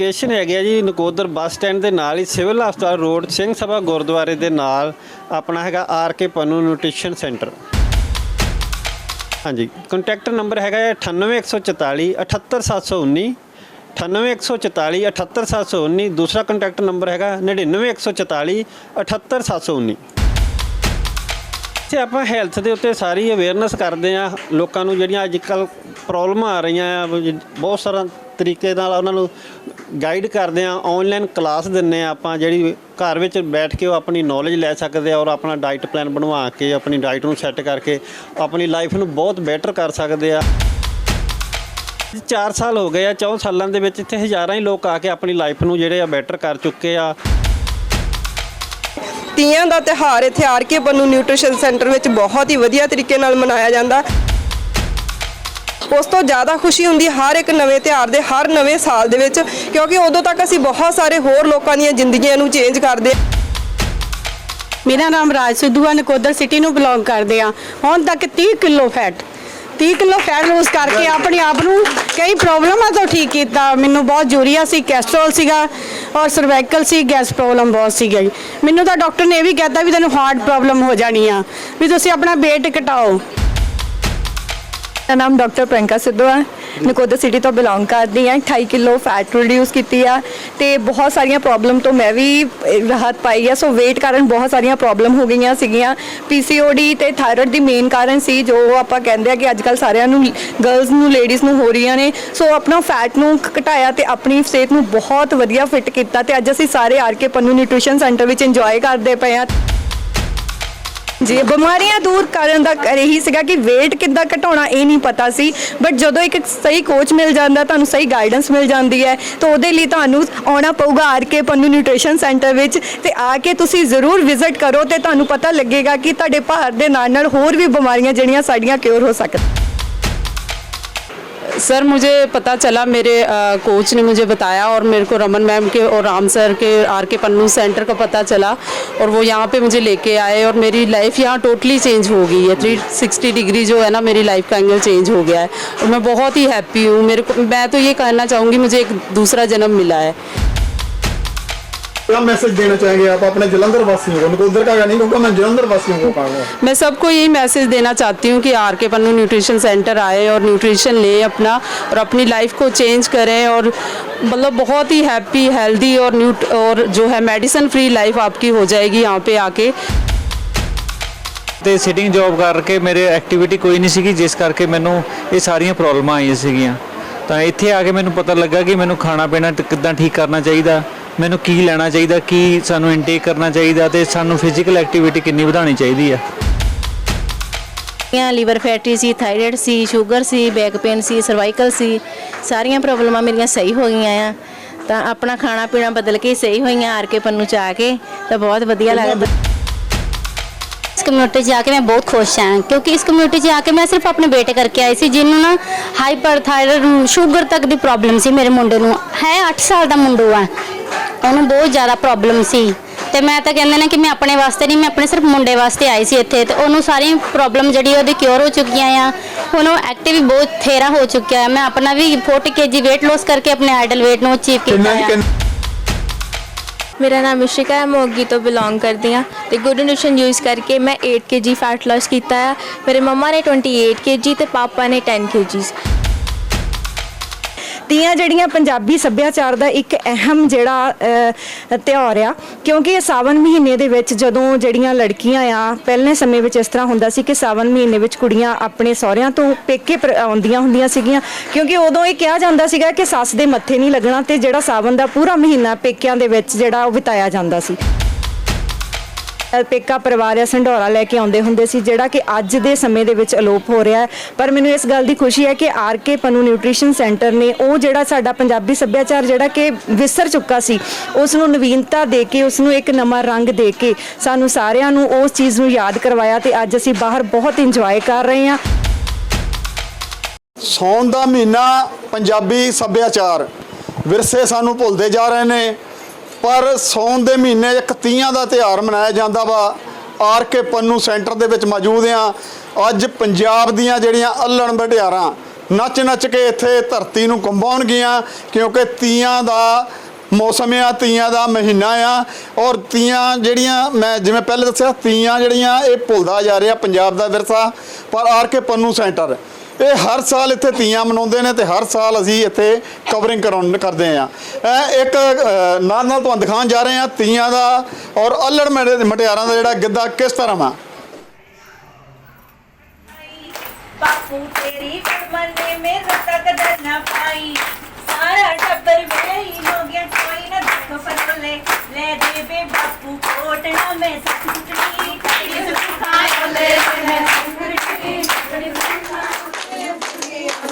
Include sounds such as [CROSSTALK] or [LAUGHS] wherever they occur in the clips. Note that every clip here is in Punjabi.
ਲੋਕੇਸ਼ਨ ਹੈਗੀ ਆ ਜੀ ਨਕੋਦਰ ਬੱਸ ਸਟੈਂਡ ਦੇ ਨਾਲ ਹੀ ਸਿਵਲ ਹਸਪਤਾਲ ਰੋਡ ਸਿੰਘ ਸਭਾ ਗੁਰਦੁਆਰੇ ਦੇ ਨਾਲ ਆਪਣਾ ਹੈਗਾ R K Pannu nutrition centre. ਹਾਂਜੀ ਕੰਟੈਕਟ ਨੰਬਰ ਹੈਗਾ ਹੈ 98144 78719 98144 78719 ਦੂਸਰਾ ਕੰਟੈਕਟ ਨੰਬਰ ਹੈਗਾ 99144 78719 ਤੇ ਆਪਾਂ ਹੈਲਥ ਦੇ ਉੱਤੇ ਸਾਰੀ ਅਵੇਅਰਨੈਸ ਕਰਦੇ ਆ ਲੋਕਾਂ ਨੂੰ ਜਿਹੜੀਆਂ ਅੱਜ ਕੱਲ ਪ੍ਰੋਬਲਮਾਂ ਆ ਰਹੀਆਂ ਆ ਬਹੁਤ ਸਾਰਾ ਤਰੀਕੇ ਨਾਲ ਉਹਨਾਂ ਨੂੰ ਗਾਈਡ ਕਰਦੇ ਆ ਆਨਲਾਈਨ ਕਲਾਸ ਦਿੰਨੇ ਆ ਆਪਾਂ, ਜਿਹੜੀ ਘਰ ਵਿੱਚ ਬੈਠ ਕੇ ਉਹ ਆਪਣੀ ਨੌਲੇਜ ਲੈ ਸਕਦੇ ਆ ਔਰ ਆਪਣਾ ਡਾਈਟ ਪਲਾਨ ਬਣਵਾ ਕੇ, ਆਪਣੀ ਡਾਈਟ ਨੂੰ ਸੈੱਟ ਕਰਕੇ ਆਪਣੀ ਲਾਈਫ ਨੂੰ ਬਹੁਤ ਬੈਟਰ ਕਰ ਸਕਦੇ ਆ। 4 ਸਾਲ ਹੋ ਗਏ ਆ 4 ਸਾਲਾਂ ਦੇ ਵਿੱਚ ਇੱਥੇ ਹਜ਼ਾਰਾਂ ਹੀ ਲੋਕ ਆ ਕੇ ਆਪਣੀ ਲਾਈਫ ਨੂੰ ਜਿਹੜੇ ਆ ਬੈਟਰ ਕਰ ਚੁੱਕੇ ਆ। ਤੀਆਂ ਦਾ ਤਿਹਾਰ ਇੱਥੇ ਆਰ ਕੇ ਬੰਨੂ ਨਿਊਟ੍ਰੀਸ਼ਨ ਸੈਂਟਰ ਵਿੱਚ ਬਹੁਤ ਹੀ ਵਧੀਆ ਤਰੀਕੇ ਨਾਲ ਮਨਾਇਆ ਜਾਂਦਾ। ਉਸ ਤੋਂ ਜ਼ਿਆਦਾ ਖੁਸ਼ੀ ਹੁੰਦੀ ਹਰ ਇੱਕ ਨਵੇਂ ਤਿਉਹਾਰ ਦੇ, ਹਰ ਨਵੇਂ ਸਾਲ ਦੇ ਵਿੱਚ, ਕਿਉਂਕਿ ਉਦੋਂ ਤੱਕ ਅਸੀਂ ਬਹੁਤ ਸਾਰੇ ਹੋਰ ਲੋਕਾਂ ਦੀਆਂ ਜ਼ਿੰਦਗੀਆਂ ਨੂੰ ਚੇਂਜ ਕਰਦੇ ਮੇਰਾ ਨਾਮ ਰਾਜ ਸਿੱਧੂ ਆ, ਨਕੋਦਰ ਸਿਟੀ ਨੂੰ ਬਿਲੋਂਗ ਕਰਦੇ ਆ ਹੁਣ ਤੱਕ 30 kilo fat 30 kilo fat lose ਕਰਕੇ ਆਪਣੇ ਆਪ ਨੂੰ ਕਈ ਪ੍ਰੋਬਲਮਾਂ ਤੋਂ ਠੀਕ ਕੀਤਾ। ਮੈਨੂੰ ਬਹੁਤ ਯੂਰੀਆ ਸੀ ਕੈਸਟਰੋਲ ਸੀਗਾ ਔਰ ਸਰਵਾਈਕਲ ਸੀ ਗੈਸ ਪ੍ਰੋਬਲਮ ਬਹੁਤ ਸੀ ਗਈ ਮੈਨੂੰ ਤਾਂ ਡਾਕਟਰ ਨੇ ਇਹ ਵੀ ਕਹਿਤਾ ਵੀ ਤੈਨੂੰ ਹਾਰਟ ਪ੍ਰੋਬਲਮ ਹੋ ਜਾਣੀ ਆ। ਵੀ ਤੁਸੀਂ ਆਪਣਾ weight ਘਟਾਓ। ਮੇਰਾ ਨਾਮ ਡਾਕਟਰ ਪ੍ਰਿਯੰਕਾ ਸਿੱਧੂ ਹੈ ਨਕੋਦਰ ਸਿਟੀ ਤੋਂ ਬਿਲੋਂਗ ਕਰਦੀ ਹਾਂ 28 ਕਿਲੋ ਫੈਟ ਰਿਡਿਊਸ ਕੀਤੀ ਆ ਤੇ ਬਹੁਤ ਸਾਰੀਆਂ ਪ੍ਰੋਬਲਮ ਤੋਂ ਮੈਂ ਵੀ ਰਾਹਤ ਪਾਈ ਆ। ਸੋ weight ਕਾਰਨ ਬਹੁਤ ਸਾਰੀਆਂ ਪ੍ਰੋਬਲਮ ਹੋ ਗਈਆਂ ਸੀਗੀਆਂ। ਪੀਸੀਓਡੀ ਤੇ ਥਾਇਰਾਇਡ ਦੀ ਮੇਨ ਕਾਰਨ ਸੀ, ਜੋ ਆਪਾਂ ਕਹਿੰਦੇ ਆ ਕਿ ਅੱਜ ਕੱਲ ਸਾਰਿਆਂ ਨੂੰ ਗਰਲਸ ਨੂੰ ਲੇਡੀਜ਼ ਨੂੰ ਹੋ ਰਹੀਆਂ ਨੇ। ਸੋ ਆਪਣਾ ਫੈਟ ਨੂੰ ਘਟਾਇਆ ਤੇ ਆਪਣੀ ਸਿਹਤ ਨੂੰ ਬਹੁਤ ਵਧੀਆ ਫਿੱਟ ਕੀਤਾ ਤੇ ਅੱਜ ਅਸੀਂ ਸਾਰੇ R K Pannu nutrition centre ਵਿੱਚ ਇੰਜੋਏ ਕਰਦੇ ਪਏ ਆ। ਜੀ, ਬਿਮਾਰੀਆਂ ਦੂਰ ਕਰਨ ਦਾ ਕਰ ਇਹੀ ਸੀਗਾ ਕਿ weight ਕਿੱਦਾਂ ਘਟਾਉਣਾ, ਇਹ ਨਹੀਂ ਪਤਾ ਸੀ। ਬਟ ਜਦੋਂ ਇੱਕ ਸਹੀ ਕੋਚ ਮਿਲ ਜਾਂਦਾ, ਤੁਹਾਨੂੰ ਸਹੀ ਗਾਈਡੈਂਸ ਮਿਲ ਜਾਂਦੀ ਹੈ, ਤਾਂ ਉਹਦੇ ਲਈ ਤੁਹਾਨੂੰ ਆਉਣਾ ਪਊਗਾ R K Pannu nutrition centre ਵਿੱਚ। ਤੇ ਆ ਕੇ ਤੁਸੀਂ ਜ਼ਰੂਰ ਵਿਜ਼ਿਟ ਕਰੋ ਤੇ ਤੁਹਾਨੂੰ ਪਤਾ ਲੱਗੇਗਾ ਕਿ ਤੁਹਾਡੇ ਭਾਰ ਦੇ ਨਾਲ ਨਾਲ ਹੋਰ ਵੀ ਬਿਮਾਰੀਆਂ ਜਿਹੜੀਆਂ ਸਾਡੀਆਂ ਕਿਉਰ ਹੋ ਸਕਦੀਆਂ। सर मुझे पता चला मेरे आ, कोच ने मुझे बताया और मेरे को रमन मैम के और राम सर के आर के पन्नू सेंटर का पता चला और वो यहाँ पे मुझे लेके आए और मेरी लाइफ यहाँ टोटली चेंज हो गई है। थ्री सिक्सटी डिग्री जो है ना मेरी लाइफ का एंगल चेंज हो गया है। और मैं बहुत ही हैप्पी हूँ। मेरे को मैं तो ये कहना चाहूँगी मुझे एक दूसरा जन्म मिला है। क्या मैसेज देना चाहेंगे आप अपने जलंधर वासियों को नकोदर का नहीं होगा मैं जलंधर वासियों को कहूँगा मैं सबको यही मैसेज देना चाहती हूँ कि आर के पन्नू न्यूट्रिशन सेंटर आए और न्यूट्रिशन लें अपना और अपनी लाइफ को चेंज करें और मतलब बहुत ही हैप्पी हेल्दी और न्यूट और जो है मेडिसिन फ्री लाइफ आपकी हो जाएगी यहाँ पे आके ਤੇ ਸਿਟਿੰਗ ਜੌਬ ਕਰਕੇ ਮੇਰੇ ਐਕਟੀਵਿਟੀ ਕੋਈ ਨਹੀਂ ਸੀਗੀ ਜਿਸ ਕਰਕੇ ਮੈਨੂੰ ਇਹ ਸਾਰੀਆਂ ਪ੍ਰੋਬਲਮਾਂ ਆਈਆਂ ਸੀਗੀਆਂ ਤਾਂ ਇੱਥੇ ਆ ਕੇ ਮੈਨੂੰ ਪਤਾ ਲੱਗਾ ਕਿ ਮੈਨੂੰ ਖਾਣਾ ਪੀਣਾ ਟ- ਕਿੱਦਾਂ ਠੀਕ ਕਰਨਾ ਚਾਹੀਦਾ ਮੈਨੂੰ ਕੀ ਲੈਣਾ ਚਾਹੀਦਾ ਕੀ ਸਾਨੂੰ ਇਨਟੇਕ ਕਰਨਾ ਚਾਹੀਦਾ ਤੇ ਸਾਨੂੰ ਫਿਜ਼ੀਕਲ ਐਕਟੀਵਿਟੀ ਕਿੰਨੀ ਵਧਾਉਣੀ ਚਾਹੀਦੀ ਆ? ਮੇਰੀਆਂ ਲੀਵਰ ਫੈਟੀ ਸੀ ਥਾਇਰਾਇਡ ਸੀ ਸ਼ੂਗਰ ਸੀ ਬੈਕ ਪੇਨ ਸੀ ਸਰਵਾਈਕਲ ਸੀ ਸਾਰੀਆਂ ਪ੍ਰੋਬਲਮਾਂ ਮੇਰੀਆਂ ਸਹੀ ਹੋ ਗਈਆਂ ਆ। ਤਾਂ ਆਪਣਾ ਖਾਣਾ ਪੀਣਾ ਬਦਲ ਕੇ ਸਹੀ ਹੋਈਆਂ ਆਰ ਕੇ ਪੰਨੂ ਚ ਆ ਕੇ ਤਾਂ ਬਹੁਤ ਵਧੀਆ ਲੱਗਦਾ। ਇਸ ਕਮਿਊਨਿਟੀ 'ਚ ਆ ਕੇ ਮੈਂ ਬਹੁਤ ਖੁਸ਼ ਹਾਂ ਕਿਉਂਕਿ ਇਸ ਕਮਿਊਨਿਟੀ 'ਚ ਆ ਕੇ ਮੈਂ ਸਿਰਫ ਆਪਣੇ ਬੇਟੇ ਕਰਕੇ ਆਈ ਸੀ ਜਿਹਨੂੰ ਨਾ ਹਾਈਪਰਥਾਇਰਾਇਡ ਸ਼ੂਗਰ ਤੱਕ ਦੀ ਪ੍ਰੋਬਲਮ ਸੀ ਮੇਰੇ ਮੁੰਡੇ ਨੂੰ। ਹੈ 8 ਸਾਲ ਦਾ ਮੁੰਡਾ ਆ ਉਹਨੂੰ ਬਹੁਤ ਜ਼ਿਆਦਾ ਪ੍ਰੋਬਲਮ ਸੀ। ਤੇ ਮੈਂ ਤਾਂ ਕਹਿੰਦੇ ਨੇ ਕਿ ਮੈਂ ਆਪਣੇ ਵਾਸਤੇ ਨਹੀਂ ਮੈਂ ਆਪਣੇ ਸਿਰਫ ਮੁੰਡੇ ਵਾਸਤੇ ਆਈ ਸੀ ਇੱਥੇ। ਤੇ ਉਹਨੂੰ ਸਾਰੀ ਪ੍ਰੋਬਲਮ ਜਿਹੜੀ ਉਹਦੀ ਕਿਉਰ ਹੋ ਚੁੱਕੀਆਂ ਆ। ਹੁਣ ਉਹ ਐਕਟਿਵ ਵੀ ਬਹੁਤ ਥੇਰਾ ਹੋ ਚੁੱਕਿਆ। ਹੈ ਮੈਂ ਆਪਣਾ ਵੀ 40 ਕੇਜੀ weight loss ਕਰਕੇ ਆਪਣੇ ਆਈਡਲ weight ਨੂੰ ਅਚੀਵ ਕੀਤਾ ਹੈ ਮੇਰਾ ਨਾਮ ਇਸ਼ਿਕਾ ਹੈ, ਮੈਂ ਮੋਗੀ ਤੋਂ ਬਿਲੋਂਗ ਕਰਦੀ ਹਾਂ ਤੇ ਗੁੱਡ ਨਿਊਟ੍ਰੀਸ਼ਨ ਯੂਜ਼ ਕਰਕੇ ਮੈਂ 8 kg ਫੈਟ ਲਾਸ ਕੀਤਾ ਹੈ ਮੇਰੇ ਮੰਮਾ ਨੇ 28 kg ਤੇ ਪਾਪਾ ਨੇ 10 kg ਤੀਆਂ ਜਿਹੜੀਆਂ ਪੰਜਾਬੀ ਸੱਭਿਆਚਾਰ ਦਾ ਇੱਕ ਅਹਿਮ ਜਿਹੜਾ ਤਿਉਹਾਰ ਆ, ਕਿਉਂਕਿ ਇਹ ਸਾਵਨ ਮਹੀਨੇ ਦੇ ਵਿੱਚ ਜਦੋਂ ਜਿਹੜੀਆਂ ਲੜਕੀਆਂ ਆ, ਪਹਿਲੇ ਸਮੇਂ ਵਿੱਚ ਇਸ ਤਰ੍ਹਾਂ ਹੁੰਦਾ ਸੀ ਕਿ ਸਾਵਨ ਮਹੀਨੇ ਵਿੱਚ ਕੁੜੀਆਂ ਆਪਣੇ ਸਹੁਰਿਆਂ ਤੋਂ ਪੇਕੇ ਪਰ- ਆਉਂਦੀਆਂ ਹੁੰਦੀਆਂ ਸੀਗੀਆਂ, ਕਿਉਂਕਿ ਉਦੋਂ ਇਹ ਕਿਹਾ ਜਾਂਦਾ ਸੀਗਾ ਕਿ ਸੱਸ ਦੇ ਮੱਥੇ ਨਹੀਂ ਲੱਗਣਾ ਤੇ ਜਿਹੜਾ ਸਾਵਨ ਦਾ ਪੂਰਾ ਮਹੀਨਾ ਪੇਕਿਆਂ ਦੇ ਵਿੱਚ ਜਿਹੜਾ ਉਹ ਬਿਤਾਇਆ ਜਾਂਦਾ ਸੀ। ਪੇਕਾ ਪਰਿਵਾਰ ਆ ਸੰਢੌਰਾ ਲੈ ਕੇ ਆਉਂਦੇ ਹੁੰਦੇ ਸੀ, ਜਿਹੜਾ ਕਿ ਅੱਜ ਦੇ ਸਮੇਂ ਦੇ ਵਿੱਚ ਅਲੋਪ ਹੋ ਰਿਹਾ ਹੈ। ਪਰ ਮੈਨੂੰ ਇਸ ਗੱਲ ਦੀ ਖੁਸ਼ੀ ਹੈ ਕਿ R K Pannu nutrition centre ਨੇ ਉਹ ਜਿਹੜਾ ਸਾਡਾ ਪੰਜਾਬੀ ਸੱਭਿਆਚਾਰ ਜਿਹੜਾ ਕਿ ਵਿਸਰ ਚੁੱਕਾ ਸੀ, ਉਸ ਨੂੰ ਨਵੀਨਤਾ ਦੇ ਕੇ, ਉਸ ਨੂੰ ਇੱਕ ਨਵਾਂ ਰੰਗ ਦੇ ਕੇ ਸਾਨੂੰ ਸਾਰਿਆਂ ਨੂੰ ਉਸ ਚੀਜ਼ ਨੂੰ ਯਾਦ ਕਰਵਾਇਆ ਤੇ ਅੱਜ ਅਸੀਂ ਬਾਹਰ ਬਹੁਤ ਇੰਜੋਏ ਕਰ ਰਹੇ ਹਾਂ। ਸੌਣ ਦਾ ਮਹੀਨਾ ਪੰਜਾਬੀ ਸੱਭਿਆਚਾਰ ਵਿਰਸੇ ਸਾਨੂੰ ਭੁੱਲਦੇ ਜਾ ਰਹੇ ਨੇ। ਪਰ ਸੌਣ ਦੇ ਮਹੀਨੇ ਇੱਕ ਤੀਆਂ ਦਾ ਤਿਉਹਾਰ ਮਨਾਇਆ ਜਾਂਦਾ ਵਾ। ਆਰ ਕੇ ਪੰਨੂ ਸੈਂਟਰ ਦੇ ਵਿੱਚ ਮੌਜੂਦ ਆ ਅੱਜ ਪੰਜਾਬ ਦੀਆਂ ਜਿਹੜੀਆਂ ਅਲਣ ਵਡਿਆਰਾਂ ਨੱਚ ਨੱਚ ਕੇ ਇੱਥੇ ਧਰਤੀ ਨੂੰ ਕੰਬਾਉਣਗੀਆਂ ਕਿਉਂਕਿ ਤੀਆਂ ਦਾ ਮੌਸਮ ਆ, ਤੀਆਂ ਦਾ ਮਹੀਨਾ ਆ। ਔਰ ਤੀਆਂ ਜਿਹੜੀਆਂ, ਮੈਂ ਜਿਵੇਂ ਪਹਿਲੇ ਦੱਸਿਆ, ਤੀਆਂ ਜਿਹੜੀਆਂ, ਇਹ ਭੁੱਲਦਾ ਜਾ ਰਿਹਾ ਪੰਜਾਬ ਦਾ ਵਿਰਸਾ। ਪਰ ਆਰ ਕੇ ਪੰਨੂ ਸੈਂਟਰ ਇਹ ਹਰ ਸਾਲ ਇੱਥੇ ਤੀਆਂ ਮਨਾਉਂਦੇ ਨੇ ਤੇ ਹਰ ਸਾਲ ਅਸੀਂ ਇੱਥੇ ਕਵਰਿੰਗ ਕਰਾਉਣ ਕਰਦੇ ਆ ਇੱਕ ਨਾਲ ਨਾਲ ਤੁਹਾਨੂੰ ਦਿਖਾਉਣ ਜਾ ਰਹੇ ਆ ਤੀਆਂ ਦਾ ਔਰ ਅਲੜ ਮਟੇ- ਮਟਿਆਰਾਂ ਦਾ ਜਿਹੜਾ ਗਿੱਧਾ ਕਿਸ ਤਰ੍ਹਾਂ ਵਾ? ਬਾਪੂ ਤੇਰੀ ਕਮਰ ਨੇ ਮੇਰਾ ਤੱਕ ਨਾ ਪਾਈ ਸਾਰਾ ਟੱਬਰ ਮੇਰੀ ਹੋ ਗਿਆ ਕੋਈ ਨਾ ਦੁੱਖ ਫਰਲੇ ਲੈ ਦੇ ਬੇ ਬਾਪੂ ਕੋਟ ਨਾ ਮੈਂ ਸੱਚ ਸੁਣੀ ਕਈ ਸੁਖਾਇ ਲੈ ਮੈਂ ਸੁਣੀ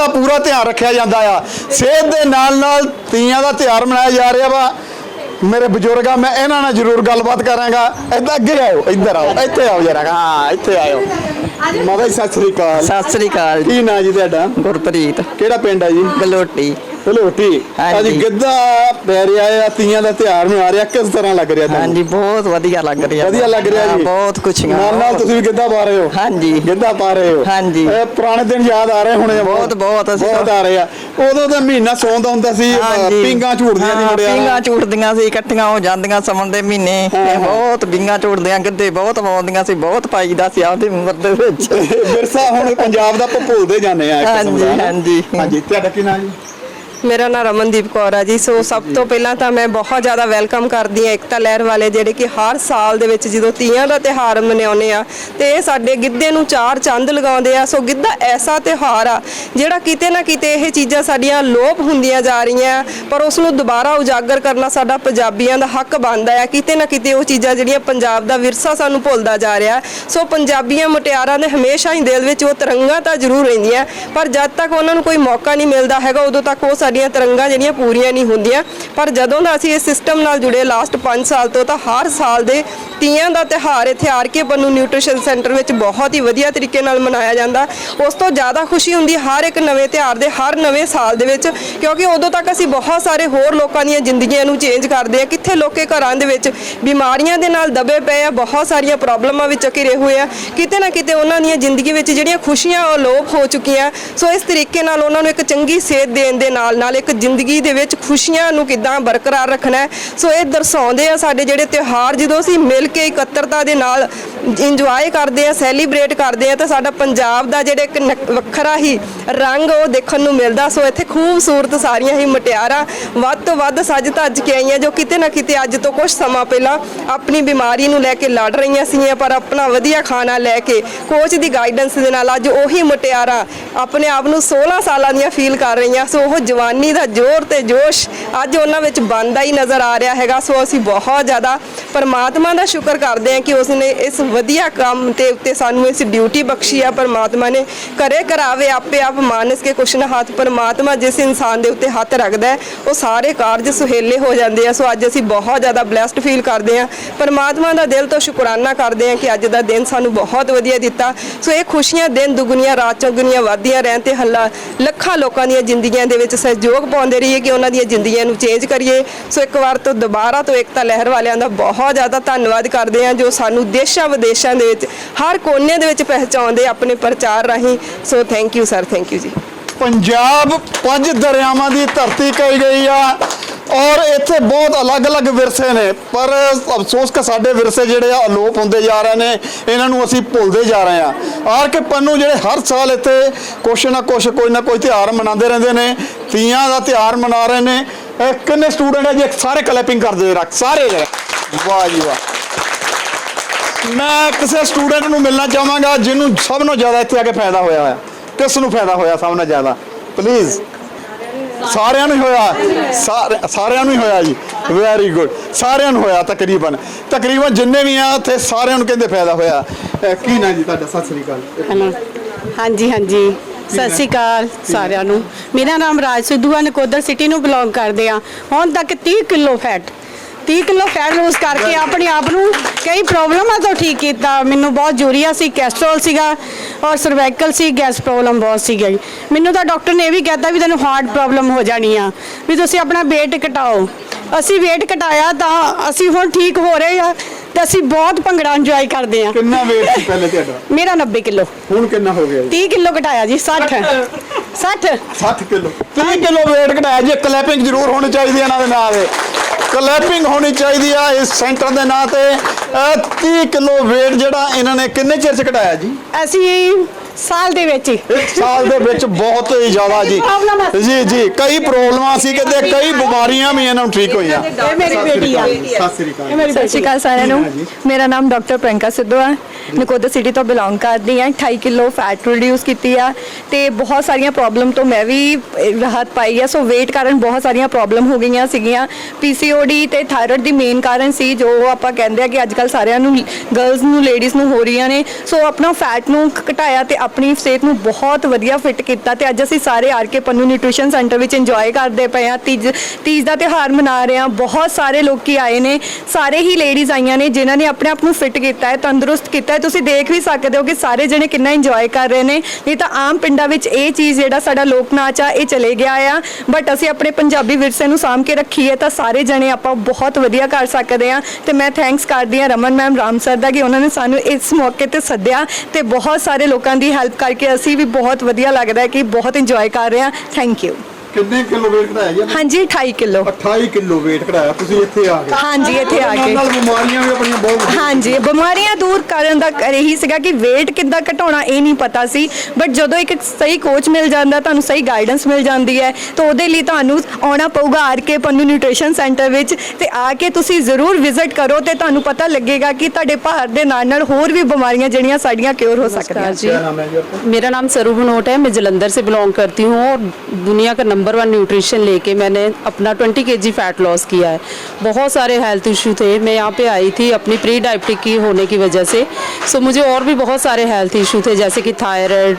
ਦਾ ਪੂਰਾ ਧਿਆਨ ਰੱਖਿਆ ਜਾਂਦਾ ਆ। ਸਿਹਤ ਦੇ ਨਾਲ ਨਾਲ ਤੀਆਂ ਦਾ ਤਿਉਹਾਰ ਮਨਾਇਆ ਜਾ ਰਿਹਾ ਵਾ। ਮੇਰੇ ਬਜ਼ੁਰਗ ਆ ਮੈਂ ਇਹਨਾਂ ਨਾਲ ਜ਼ਰੂਰ ਗੱਲਬਾਤ ਕਰਾਂਗਾ। ਇੱਦਾਂ ਅੱਗੇ ਆਓ ਇੱਧਰ ਆਓ ਇੱਥੇ ਆਓ ਜਰਾ। ਹਾਂ ਇੱਥੇ ਆਓ ਮਾਤਾ ਜੀ ਸਤਿ ਸ੍ਰੀ ਅਕਾਲ। ਸਤਿ ਸ੍ਰੀ ਅਕਾਲ ਜੀ। ਕੀ ਨਾਂ ਜੀ ਤੁਹਾਡਾ? ਗੁਰਪ੍ਰੀਤ। ਕਿਹੜਾ ਪਿੰਡ ਆ ਜੀ? ਗਲੋਟੀ। ਹਾਂਜੀ। ਅੱਜ ਗਿੱਧਾ ਪੈ ਰਿਹਾ ਆ ਤੀਆਂ ਦਾ ਤਿਉਹਾਰ ਮਨਾ ਰਿਹਾ ਕਿਸ ਤਰ੍ਹਾਂ ਲੱਗ ਰਿਹਾ ਤੁਹਾਨੂੰ? ਹਾਂਜੀ ਬਹੁਤ ਵਧੀਆ ਲੱਗ ਰਿਹਾ। ਵਧੀਆ ਲੱਗ ਰਿਹਾ ਹਾਂ, ਜੀ। ਬਹੁਤ ਖੁਸ਼ੀਆਂ ਨਾਲ ਨਾਲ ਤੁਸੀਂ ਵੀ ਗਿੱਧਾ ਪਾ ਰਹੇ ਹੋ? ਹਾਂਜੀ। ਗਿੱਧਾ ਪਾ ਰਹੇ ਹੋ? ਹਾਂਜੀ। ਇਹ ਪੁਰਾਣੇ ਦਿਨ ਯਾਦ ਆ ਰਹੇ ਹੋਣੇ ਆ ਬਹੁਤ- ਬਹੁਤ ਅਸੀਂ ਬਹੁਤ ਤਾਂ- ਆ ਰਹੇ ਆ। ਉਦੋਂ ਤਾਂ ਮਹੀਨਾ ਸੌਂਦਾ ਹੁੰਦਾ ਸੀ ਹਾਂਜੀ। ਪੀਂਘਾਂ ਝੂਟਦੀਆਂ ਸੀ ਹਾਂ, ਮੁੰਡਿਆਂ ਪੀਂਘਾਂ ਝੂਟਦੀਆਂ ਸੀ ਇਕੱਠੀਆਂ ਹੋ ਜਾਂਦੀਆਂ ਸਮਣ ਦੇ ਮਹੀਨੇ। ਤੇ ਬਹੁਤ ਪੀਂਘਾਂ ਝੂਟਦੀਆਂ ਗਿੱਧੇ ਬਹੁਤ ਪਾਉਂਦੀਆਂ ਸੀ ਬਹੁਤ ਪਾਈਦਾ ਸੀ ਆਪਦੀ ਉਮਰ ਦੇ ਵਿੱਚ। ਵਿਰਸਾ ਹੁਣ ਪੰਜਾਬ ਦਾ ਆਪਾਂ ਭੁੱਲਦੇ ਜਾਂਦੇ ਆ ਇੱਕ ਕਿਸਮ ਦਾ, ਹਾਂਜੀ, ਹਨਾ? ਹਾਂਜੀ। ਹਾਂਜੀ ਤੁਹਾਡਾ ਕੀ ਨਾਮ ਜੀ? ਮੇਰਾ ਨਾਮ ਰਮਨਦੀਪ ਕੌਰ ਆ ਜੀ। ਸੋ ਸਭ ਤੋਂ ਪਹਿਲਾਂ ਤਾਂ ਮੈਂ ਬਹੁਤ ਜ਼ਿਆਦਾ ਵੈਲਕਮ ਕਰਦੀ ਹਾਂ ਏਕਤਾ ਲਹਿਰ ਵਾਲੇ, ਜਿਹੜੇ ਕਿ ਹਰ ਸਾਲ ਦੇ ਵਿੱਚ ਜਦੋਂ ਤੀਆਂ ਦਾ ਤਿਹਾਰ ਮਨਾਉਂਦੇ ਆ, ਤੇ ਇਹ ਸਾਡੇ ਗਿੱਧੇ ਨੂੰ ਚਾਰ ਚੰਦ ਲਗਾਉਂਦੇ ਆ। ਸੋ ਗਿੱਧਾ ਐਸਾ ਤਿਹਾਰ ਆ, ਜਿਹੜਾ ਕਿਤੇ ਨਾ ਕਿਤੇ ਇਹ ਚੀਜ਼ਾਂ ਸਾਡੀਆਂ ਲੋਪ ਹੁੰਦੀਆਂ ਜਾ ਰਹੀਆਂ, ਪਰ ਉਸ ਨੂੰ ਦੁਬਾਰਾ ਉਜਾਗਰ ਕਰਨਾ ਸਾਡਾ ਪੰਜਾਬੀਆਂ ਦਾ ਹੱਕ ਬਣਦਾ ਆ। ਕਿਤੇ ਨਾ ਕਿਤੇ ਉਹ ਚੀਜ਼ਾਂ ਜਿਹੜੀਆਂ ਪੰਜਾਬ ਦਾ ਵਿਰਸਾ ਸਾਨੂੰ ਭੁੱਲਦਾ ਜਾ ਰਿਹਾ। ਸੋ ਪੰਜਾਬੀਆਂ ਮੁਟਿਆਰਾਂ ਦੇ ਹਮੇਸ਼ਾ ਹੀ ਦਿਲ ਵਿੱਚ ਉਹ ਤਰੰਗਾਂ ਤਾਂ ਜ਼ਰੂਰ ਰਹਿੰਦੀਆਂ, ਪਰ ਜਦ ਤੱਕ ਉਹਨਾਂ ਨੂੰ ਕੋਈ ਮੌਕਾ ਨਹੀਂ ਮਿਲਦਾ ਹੈਗਾ, ਉਦੋਂ ਤੱਕ ਉਹ ਸਾਡੀਆਂ ਤਰੰਗਾਂ ਜਿਹੜੀਆਂ ਪੂਰੀਆਂ ਨਹੀਂ ਹੁੰਦੀਆਂ, ਪਰ ਜਦੋਂ ਦਾ ਅਸੀਂ ਇਸ ਸਿਸਟਮ ਨਾਲ ਜੁੜੇ ਲਾਸਟ 5 ਸਾਲ ਤੋਂ, ਤਾਂ ਹਰ ਸਾਲ ਦੇ ਤੀਆਂ ਦਾ ਤਿਹਾਰ ਇੱਥੇ R K Pannu nutrition centre ਵਿੱਚ ਬਹੁਤ ਹੀ ਵਧੀਆ ਤਰੀਕੇ ਨਾਲ ਮਨਾਇਆ ਜਾਂਦਾ। ਉਸ ਤੋਂ ਜ਼ਿਆਦਾ ਖੁਸ਼ੀ ਹੁੰਦੀ ਹਰ ਇੱਕ ਨਵੇਂ ਤਿਹਾਰ ਦੇ, ਹਰ ਨਵੇਂ ਸਾਲ ਦੇ ਵਿੱਚ, ਕਿਉਂਕਿ ਉਦੋਂ ਤੱਕ ਅਸੀਂ ਬਹੁਤ ਸਾਰੇ ਹੋਰ ਲੋਕਾਂ ਦੀਆਂ ਜ਼ਿੰਦਗੀਆਂ ਨੂੰ ਚੇਂਜ ਕਰਦੇ ਆ ਕਿੱਥੇ ਲੋਕੇ ਘਰਾਂ ਦੇ ਵਿੱਚ ਬਿਮਾਰੀਆਂ ਦੇ ਨਾਲ ਦਬੇ ਪਏ ਆ, ਬਹੁਤ ਸਾਰੀਆਂ ਪ੍ਰੋਬਲਮਾਂ ਵਿੱਚ ਘਿਰੇ ਹੋਏ ਆ। ਕਿਤੇ ਨਾ ਕਿਤੇ ਉਹਨਾਂ ਦੀਆਂ ਜ਼ਿੰਦਗੀ ਵਿੱਚ ਜਿਹੜੀਆਂ ਖੁਸ਼ੀਆਂ ਉਹ ਲੋਪ ਹੋ ਚੁੱਕੀਆਂ। ਸੋ ਇਸ ਤਰੀਕੇ ਨਾਲ ਉਹਨਾਂ ਨੂੰ ਇੱਕ ਚੰਗੀ ਸੇਧ ਦੇਣ ਦੇ ਨਾਲ ਨਾਲ ਇੱਕ ਜ਼ਿੰਦਗੀ ਦੇ ਵਿੱਚ ਖੁਸ਼ੀਆਂ ਨੂੰ ਕਿੱਦਾਂ ਬਰਕਰਾਰ ਰੱਖਣਾ ਸੋ ਇਹ ਦਰਸਾਉਂਦੇ ਆ ਸਾਡੇ ਜਿਹੜੇ ਤਿਉਹਾਰ, ਜਦੋਂ ਅਸੀਂ ਮਿਲ ਕੇ ਇਕੱਤਰਤਾ ਦੇ ਨਾਲ ਇੰਜੋਏ ਕਰਦੇ ਆ ਸੈਲੀਬ੍ਰੇਟ ਕਰਦੇ ਆ, ਤਾਂ ਸਾਡਾ ਪੰਜਾਬ ਦਾ ਜਿਹੜਾ ਇੱਕ ਨਕ- ਵੱਖਰਾ ਹੀ ਰੰਗ ਉਹ ਦੇਖਣ ਨੂੰ ਮਿਲਦਾ। ਸੋ ਇੱਥੇ ਖੂਬਸੂਰਤ ਸਾਰੀਆਂ ਹੀ ਮਟਿਆਰਾਂ ਵੱਧ ਤੋਂ ਵੱਧ ਸੱਜ ਧੱਜ ਕੇ ਆਈਆਂ, ਜੋ ਕਿਤੇ ਨਾ ਕਿਤੇ ਅੱਜ ਤੋਂ ਕੁਝ ਸਮਾਂ ਪਹਿਲਾਂ ਆਪਣੀ ਬਿਮਾਰੀ ਨੂੰ ਲੈ ਕੇ ਲੜ ਰਹੀਆਂ ਸੀਗੀਆਂ, ਪਰ ਆਪਣਾ ਵਧੀਆ ਖਾਣਾ ਲੈ ਕੇ ਕੋਚ ਦੀ ਗਾਈਡੈਂਸ ਦੇ ਨਾਲ ਅੱਜ ਉਹੀ ਮਟਿਆਰਾਂ ਆਪਣੇ ਆਪ ਨੂੰ 16 ਸਾਲਾਂ ਦੀਆਂ ਫੀਲ ਕਰ ਰਹੀਆਂ। ਸੋ ਉਹ ਜਵਾਨੀ ਦਾ ਜ਼ੋਰ ਤੇ ਜੋਸ਼ ਅੱਜ ਉਹਨਾਂ ਵਿੱਚ ਬਣਦਾ ਹੀ ਨਜ਼ਰ ਆ ਰਿਹਾ ਹੈਗਾ। ਸੋ ਅਸੀਂ ਬਹੁਤ ਜ਼ਿਆਦਾ ਪਰਮਾਤਮਾ ਦਾ ਸ਼ੁਕਰ ਕਰਦੇ ਹਾਂ ਕਿ ਉਸਨੇ ਇਸ ਵਧੀਆ ਕੰਮ ਤੇ ਉੱਤੇ ਸਾਨੂੰ ਇਸ ਡਿਊਟੀ ਬਖਸ਼ੀ ਆ, ਪਰਮਾਤਮਾ ਨੇ ਕਰੇ ਕਰਾਵੇ ਆਪੇ ਆਪ ਮਾਨਸ ਕੇ ਕੁਛ ਨਾ ਹੱਥ, ਪਰਮਾਤਮਾ ਜਿਸ ਇਨਸਾਨ ਦੇ ਉੱਤੇ ਹੱਥ ਰੱਖਦਾ ਉਹ ਸਾਰੇ ਕਾਰਜ ਸੁਹੇਲੇ ਹੋ ਜਾਂਦੇ ਆ। ਸੋ ਅੱਜ ਅਸੀਂ ਬਹੁਤ ਜ਼ਿਆਦਾ ਬlesed ਫੀਲ ਕਰਦੇ ਹਾਂ ਪਰਮਾਤਮਾ ਦਾ ਦਿਲ ਤੋਂ ਸ਼ੁਕਰਾਨਾ ਕਰਦੇ ਹਾਂ ਕਿ ਅੱਜ ਦਾ ਦਿਨ ਸਾਨੂੰ ਬਹੁਤ ਵਧੀਆ ਦਿੱਤਾ। ਸੋ ਇਹ ਖੁਸ਼ੀਆਂ ਦਿਨ ਦੁਗਣੀਆਂ, ਰਾਤ ਚੌਗਣੀਆਂ ਵਧਦੀਆਂ ਰਹਿਣ ਤੇ ਹੱਲਾ, ਲੱਖਾਂ ਲੋਕਾਂ ਦੀਆਂ ਜ਼ਿੰਦਗੀਆਂ ਦੇ ਵਿੱਚ ਸਹਿਯੋਗ ਪਾਉਂਦੇ ਰਹੀਏ ਕਿ ਉਹਨਾਂ ਦੀਆਂ ਜ਼ਿੰਦਗੀਆਂ ਨੂੰ ਚੇਂਜ ਕਰੀਏ। ਸੋ ਇੱਕ ਵਾਰ ਤੋਂ ਦੁਬਾਰਾ ਤੋਂ ਏਕਤਾ ਲਹਿਰ ਵਾਲਿਆਂ ਦਾ ਬਹੁਤ ਜ਼ਿਆਦਾ ਧੰਨਵਾਦ ਕਰਦੇ ਹਾਂ ਜੋ ਸਾਨੂੰ ਦੇਸ਼ਾਂ ਵਿਦੇਸ਼ਾਂ ਦੇ ਵਿੱਚ, ਹਰ ਕੋਨੇ ਦੇ ਵਿੱਚ ਪਹੁੰਚਾਉਂਦੇ ਆਪਣੇ ਪ੍ਰਚਾਰ ਰਾਹੀਂ। So thank you sir thank you ਜੀ। ਪੰਜਾਬ ਪੰਜ ਦਰਿਆਵਾਂ ਦੀ ਧਰਤੀ ਕਹੀ ਗਈ ਆ ਔਰ ਇੱਥੇ ਬਹੁਤ ਅਲੱਗ-ਅਲੱਗ ਵਿਰਸੇ ਨੇ, ਪਰ ਅਫਸੋਸ ਕਿ ਸਾਡੇ ਵਿਰਸੇ ਜਿਹੜੇ ਆ ਅਲੋਪ ਹੁੰਦੇ ਜਾ ਰਹੇ ਨੇ, ਇਹਨਾਂ ਨੂੰ ਅਸੀਂ ਭੁੱਲਦੇ ਜਾ ਰਹੇ ਆ ਆਰ ਕੇ ਪੰਨੂ ਜਿਹੜੇ ਹਰ ਸਾਲ ਇੱਥੇ ਕੁਛ ਨਾ ਕੁਛ, ਕੋਈ ਨਾ ਕੋਈ ਤਿਉਹਾਰ ਮਨਾਉਂਦੇ ਰਹਿੰਦੇ ਨੇ, ਤੀਆਂ ਦਾ ਤਿਉਹਾਰ ਮਨਾ ਰਹੇ ਨੇ। ਕਿੰਨੇ ਸਟੂਡੈਂਟ ਹੈ ਜੇ ਸਾਰੇ ਕਲੈਪਿੰਗ ਕਰਦੇ ਰੱਖ, ਸਾਰੇ ਜਣੇ। ਵਾਹ ਜੀ ਵਾਹ। ਮੈਂ ਕਿਸੇ ਸਟੂਡੈਂਟ ਨੂੰ ਮਿਲਣਾ ਚਾਹਾਂਗਾ ਜਿਹਨੂੰ ਸਭ ਤੋਂ ਜ਼ਿਆਦਾ ਇੱਥੇ ਆ ਕੇ ਫਾਇਦਾ ਹੋਇਆ ਹੈ ਕਿਸ ਨੂੰ ਫਾਇਦਾ ਹੋਇਆ ਸਭ ਤੋਂ ਜ਼ਿਆਦਾ? ਪਲੀਜ਼ ਸਾਰਿਆਂ ਨੂੰ ਹੋਇਆ। ਸਾਰੇ- ਸਾਰਿਆਂ ਨੂੰ ਹੀ ਹੋਇਆ ਜੀ। ਵੈਰੀ ਗੁੱਡ ਸਾਰਿਆਂ ਨੂੰ ਹੋਇਆ ਤਕਰੀਬਨ। ਤਕਰੀਬਨ ਜਿੰਨੇ ਵੀ ਆ ਉੱਥੇ ਸਾਰਿਆਂ ਨੂੰ ਕਹਿੰਦੇ ਫਾਇਦਾ ਹੋਇਆ। ਕੀ ਨਾ ਜੀ ਤੁਹਾਡਾ? ਸਤਿ ਸ੍ਰੀ ਅਕਾਲ। ਹਾਂਜੀ ਹਾਂਜੀ। ਸਤਿ ਸ਼੍ਰੀ ਅਕਾਲ ਸਾਰਿਆਂ ਨੂੰ। ਮੇਰਾ ਨਾਮ ਰਾਜ ਸਿੱਧੂ ਹੈ ਨਕੋਦਰ ਸਿਟੀ ਨੂੰ ਬਿਲੋਂਗ ਕਰਦੇ ਆ। ਹੁਣ ਤੱਕ 30 kilo fat 30 kilo fat lose ਕਰਕੇ ਆਪਣੇ ਆਪ ਨੂੰ ਕਈ ਪ੍ਰੋਬਲਮਾਂ ਤੋਂ ਠੀਕ ਕੀਤਾ। ਮੈਨੂੰ ਬਹੁਤ ਜੂਰੀਆ ਸੀ ਕੈਸਟਰੋਲ ਸੀਗਾ ਔਰ ਸਰਵਾਈਕਲ ਸੀ ਗੈਸ ਪ੍ਰੋਬਲਮ ਬਹੁਤ ਸੀ ਗਈ ਮੈਨੂੰ ਤਾਂ ਡਾਕਟਰ ਨੇ ਇਹ ਵੀ ਕਹਿਤਾ ਵੀ ਤੈਨੂੰ ਹਾਰਟ ਪ੍ਰੋਬਲਮ ਹੋ ਜਾਣੀ ਆ, ਵੀ ਤੁਸੀਂ ਆਪਣਾ weight ਘਟਾਓ। ਅਸੀਂ weight ਘਟਾਇਆ ਤਾਂ ਅਸੀਂ ਹੁਣ ਠੀਕ ਹੋ ਰਹੇ ਆ। ਤੇ ਅਸੀਂ ਬਹੁਤ ਭੰਗੜਾ ਇੰਜੋਏ ਕਰਦੇ ਆ ਕਿੰਨਾ weight ਸੀ ਪਹਿਲੇ ਤੁਹਾਡਾ? ਮੇਰਾ 90 ਕਿਲੋ। ਹੁਣ ਕਿੰਨਾ ਹੋ ਗਿਆ ਜੀ? 30 ਕਿਲੋ ਘਟਾਇਆ ਜੀ 60 60 60 ਕਿਲੋ। 30 ਕਿਲੋ weight ਘਟਾਇਆ ਜੀ ਕਲੈਪਿੰਗ ਜ਼ਰੂਰ ਹੋਣੀ ਚਾਹੀਦੀ ਇਹਨਾਂ ਦੇ ਨਾਂ ਤੇ। ਕਲੈਪਿੰਗ ਹੋਣੀ ਚਾਹੀਦੀ ਆ ਇਸ ਸੈਂਟਰ ਦੇ ਨਾਂ ਤੇ। ਇਹ 30 ਕਿਲੋ weight ਜਿਹੜਾ ਇਹਨਾਂ ਨੇ ਕਿੰਨੇ ਚਿਰ ਚ ਘਟਾਇਆ ਜੀ? ਅਸੀਂ ਸਾਲ ਦੇ ਵਿੱਚ ਹੀ। ਇੱਕ ਸਾਲ ਦੇ ਵਿੱਚ ਬਹੁਤ ਹੀ ਜ਼ਿਆਦਾ ਜੀ। ਪ੍ਰੋਬਲਮ ਆ। ਜੀ ਜੀ ਕਈ ਪ੍ਰੋਬਲਮਾਂ ਸੀ ਕਹਿੰਦੇ ਕਈ ਬਿਮਾਰੀਆਂ ਵੀ ਇਹਨਾਂ ਨੂੰ ਠੀਕ ਹੋਈਆਂ। ਇਹ ਮੇਰੀ ਬੇਟੀ ਆ। ਸਤਿ ਸ੍ਰੀ ਅਕਾਲ। ਇਹ ਮੇਰੀ ਸਤਿ ਸ਼੍ਰੀ ਅਕਾਲ ਸਾਰਿਆਂ ਨੂੰ। ਮੇਰਾ ਨਾਮ ਡਾਕਟਰ ਪ੍ਰਿੰਕਾ ਸਿੱਧੂ ਹੈ ਨਕੋਦਰ ਸਿਟੀ ਤੋਂ ਬਿਲੋਂਗ ਕਰਦੀ ਹਾਂ 28 ਕਿਲੋ ਫੈਟ ਰਿਡਿਊਸ ਕੀਤੀ ਆ। ਤੇ ਬਹੁਤ ਸਾਰੀਆਂ ਪ੍ਰੋਬਲਮ ਤੋਂ ਮੈਂ ਵੀ ਅਹ, ਰਾਹਤ ਪਾਈ ਆ। ਸੋ weight ਕਾਰਨ ਬਹੁਤ ਸਾਰੀਆਂ ਪ੍ਰੋਬਲਮ ਹੋ ਗਈਆਂ ਸੀਗੀਆਂ। ਪੀਸੀਓਡੀ ਤੇ ਥਾਇਰਾਇਡ ਦੀ ਮੇਨ ਕਾਰਨ ਸੀ ਜੋ ਆਪਾਂ ਕਹਿੰਦੇ ਆ ਕਿ ਅੱਜ ਕੱਲ ਸਾਰਿਆਂ ਨੂੰ ਗਰਲਸ ਨੂੰ ਲੇਡੀਜ਼ ਨੂੰ ਹੋ ਰਹੀਆਂ ਨੇ। ਸੋ ਆਪਣਾ ਫੈਟ ਨੂੰ ਘਟਾਇਆ ਤੇ ਆਪਣੀ ਸਿਹਤ ਨੂੰ ਬਹੁਤ ਵਧੀਆ ਫਿੱਟ ਕੀਤਾ ਤੇ ਅੱਜ ਅਸੀਂ ਸਾਰੇ R K Pannu nutrition centre ਵਿੱਚ ਇੰਜੋਏ ਕਰਦੇ ਪਏ ਆ ਤੀਜ ਤੀਜ ਦਾ ਤਿਉਹਾਰ ਮਨਾ ਰਹੇ ਆ ਬਹੁਤ ਸਾਰੇ ਲੋਕੀ ਆਏ ਨੇ। ਸਾਰੇ ਹੀ ਲੇਡੀਜ਼ ਆਈਆਂ ਨੇ ਜਿਨ੍ਹਾਂ ਨੇ ਆਪਣੇ ਆਪ ਨੂੰ ਫਿੱਟ ਕੀਤਾ ਹੈ, ਤੰਦਰੁਸਤ ਕੀਤਾ ਹੈ। ਤੁਸੀਂ ਦੇਖ ਵੀ ਸਕਦੇ ਹੋ ਕਿ ਸਾਰੇ ਜਣੇ ਕਿੰਨਾ ਇੰਜੋਏ ਕਰ ਰਹੇ ਨੇ। ਨਹੀਂ ਤਾਂ ਆਮ ਪਿੰਡਾਂ ਵਿੱਚ ਇਹ ਚੀਜ਼ ਜਿਹੜਾ ਸਾਡਾ ਲੋਕ ਨਾਚ ਆ, ਇਹ ਚਲੇ ਗਿਆ ਆ। ਬਟ ਅਸੀਂ ਆਪਣੇ ਪੰਜਾਬੀ ਵਿਰਸੇ ਨੂੰ ਸਾਂਭ ਕੇ ਰੱਖੀਏ ਤਾਂ ਸਾਰੇ ਜਣੇ ਆਪਾਂ ਬਹੁਤ ਵਧੀਆ ਕਰ ਸਕਦੇ ਆ ਤੇ ਮੈਂ ਥੈਂਕਸ ਕਰਦੀ ਆ ਰਮਨ ਮੈਮ, ਰਾਮ ਸਰ ਦਾ ਕਿ ਉਹਨਾਂ ਨੇ ਸਾਨੂੰ ਇਸ ਮੌਕੇ ਤੇ ਸੱਦਿਆ ਤੇ ਬਹੁਤ ਸਾਰੇ ਲੋਕਾਂ ਦੀ ਹੈਲਪ ਕਰਕੇ ਅਸੀਂ ਵੀ ਬਹੁਤ ਵਧੀਆ ਲੱਗਦਾ ਹੈ ਕਿ ਬਹੁਤ ਇੰਜੋਏ ਕਰ ਰਹੇ ਹਾਂ। ਥੈਂਕ ਯੂ ਕਿੰਨੇ ਕਿਲੋ weight ਘਟਾਇਆ ਜੀ? ਹਾਂਜੀ 28 ਕਿਲੋ। 28 ਕਿਲੋ weight ਘਟਾਇਆ ਤੁਸੀਂ ਇੱਥੇ ਆ ਗਏ। ਹਾਂਜੀ ਇੱਥੇ ਆ ਗਏ। ਨਾਲ ਬਿਮਾਰੀਆਂ ਵੀ ਆਪਣੀਆਂ ਬਹੁਤ ਹਾਂਜੀ ਬਿਮਾਰੀਆਂ ਦੂਰ ਕਰਨ ਦਾ ਇਹੀ ਸੀਗਾ ਕਿ weight ਕਿੱਦਾਂ ਘਟਾਉਣਾ ਇਹ ਨਹੀਂ ਪਤਾ ਸੀ। ਬਟ ਜਦੋਂ ਇੱਕ ਸਹੀ ਕੋਚ ਮਿਲ ਜਾਂਦਾ ਤੁਹਾਨੂੰ ਸਹੀ ਗਾਈਡੈਂਸ ਮਿਲ ਜਾਂਦੀ ਹੈ ਤਾਂ ਉਹਦੇ ਲਈ ਤੁਹਾਨੂੰ ਆਉਣਾ ਪਊਗਾ ਆਰਕੇ ਪੰਨੂ ਨਿਊਟ੍ਰੀਸ਼ਨ ਸੈਂਟਰ ਵਿੱਚ। ਤੇ ਆ ਕੇ ਤੁਸੀਂ ਜ਼ਰੂਰ ਵਿਜ਼ਿਟ ਕਰੋ ਤੇ ਤੁਹਾਨੂੰ ਪਤਾ ਲੱਗੇਗਾ ਕਿ ਤੁਹਾਡੇ ਭਾਰ ਦੇ ਨਾਲ ਨਾਲ ਹੋਰ ਵੀ ਬਿਮਾਰੀਆਂ ਜਿਹੜੀਆਂ ਸਾਡੀਆਂ ਕਿਉਰ ਹੋ ਸਕਦੀਆਂ। ਜੀ। ਮੇਰਾ ਨਾਮ ਸਰੂ ਬਨੋਟ ਹੈ ਮੈਂ ਜਲੰਧਰ ਸੇ ਬਿਲੋਂਗ ਕਰਤੀ ਹੂੰ ਔਰ ਦੁਨੀਆ ਦਾ नंबर वन न्यूट्रिशन लेके मैंने अपना 20 के फैट लॉस किया है। बहुत सारे हेल्थ इशू थे। मैं यहाँ पे आई थी अपनी प्री डायबिटिक की होने की वजह से। सो मुझे और भी बहुत सारे हेल्थ इशू थे, जैसे कि थायराइड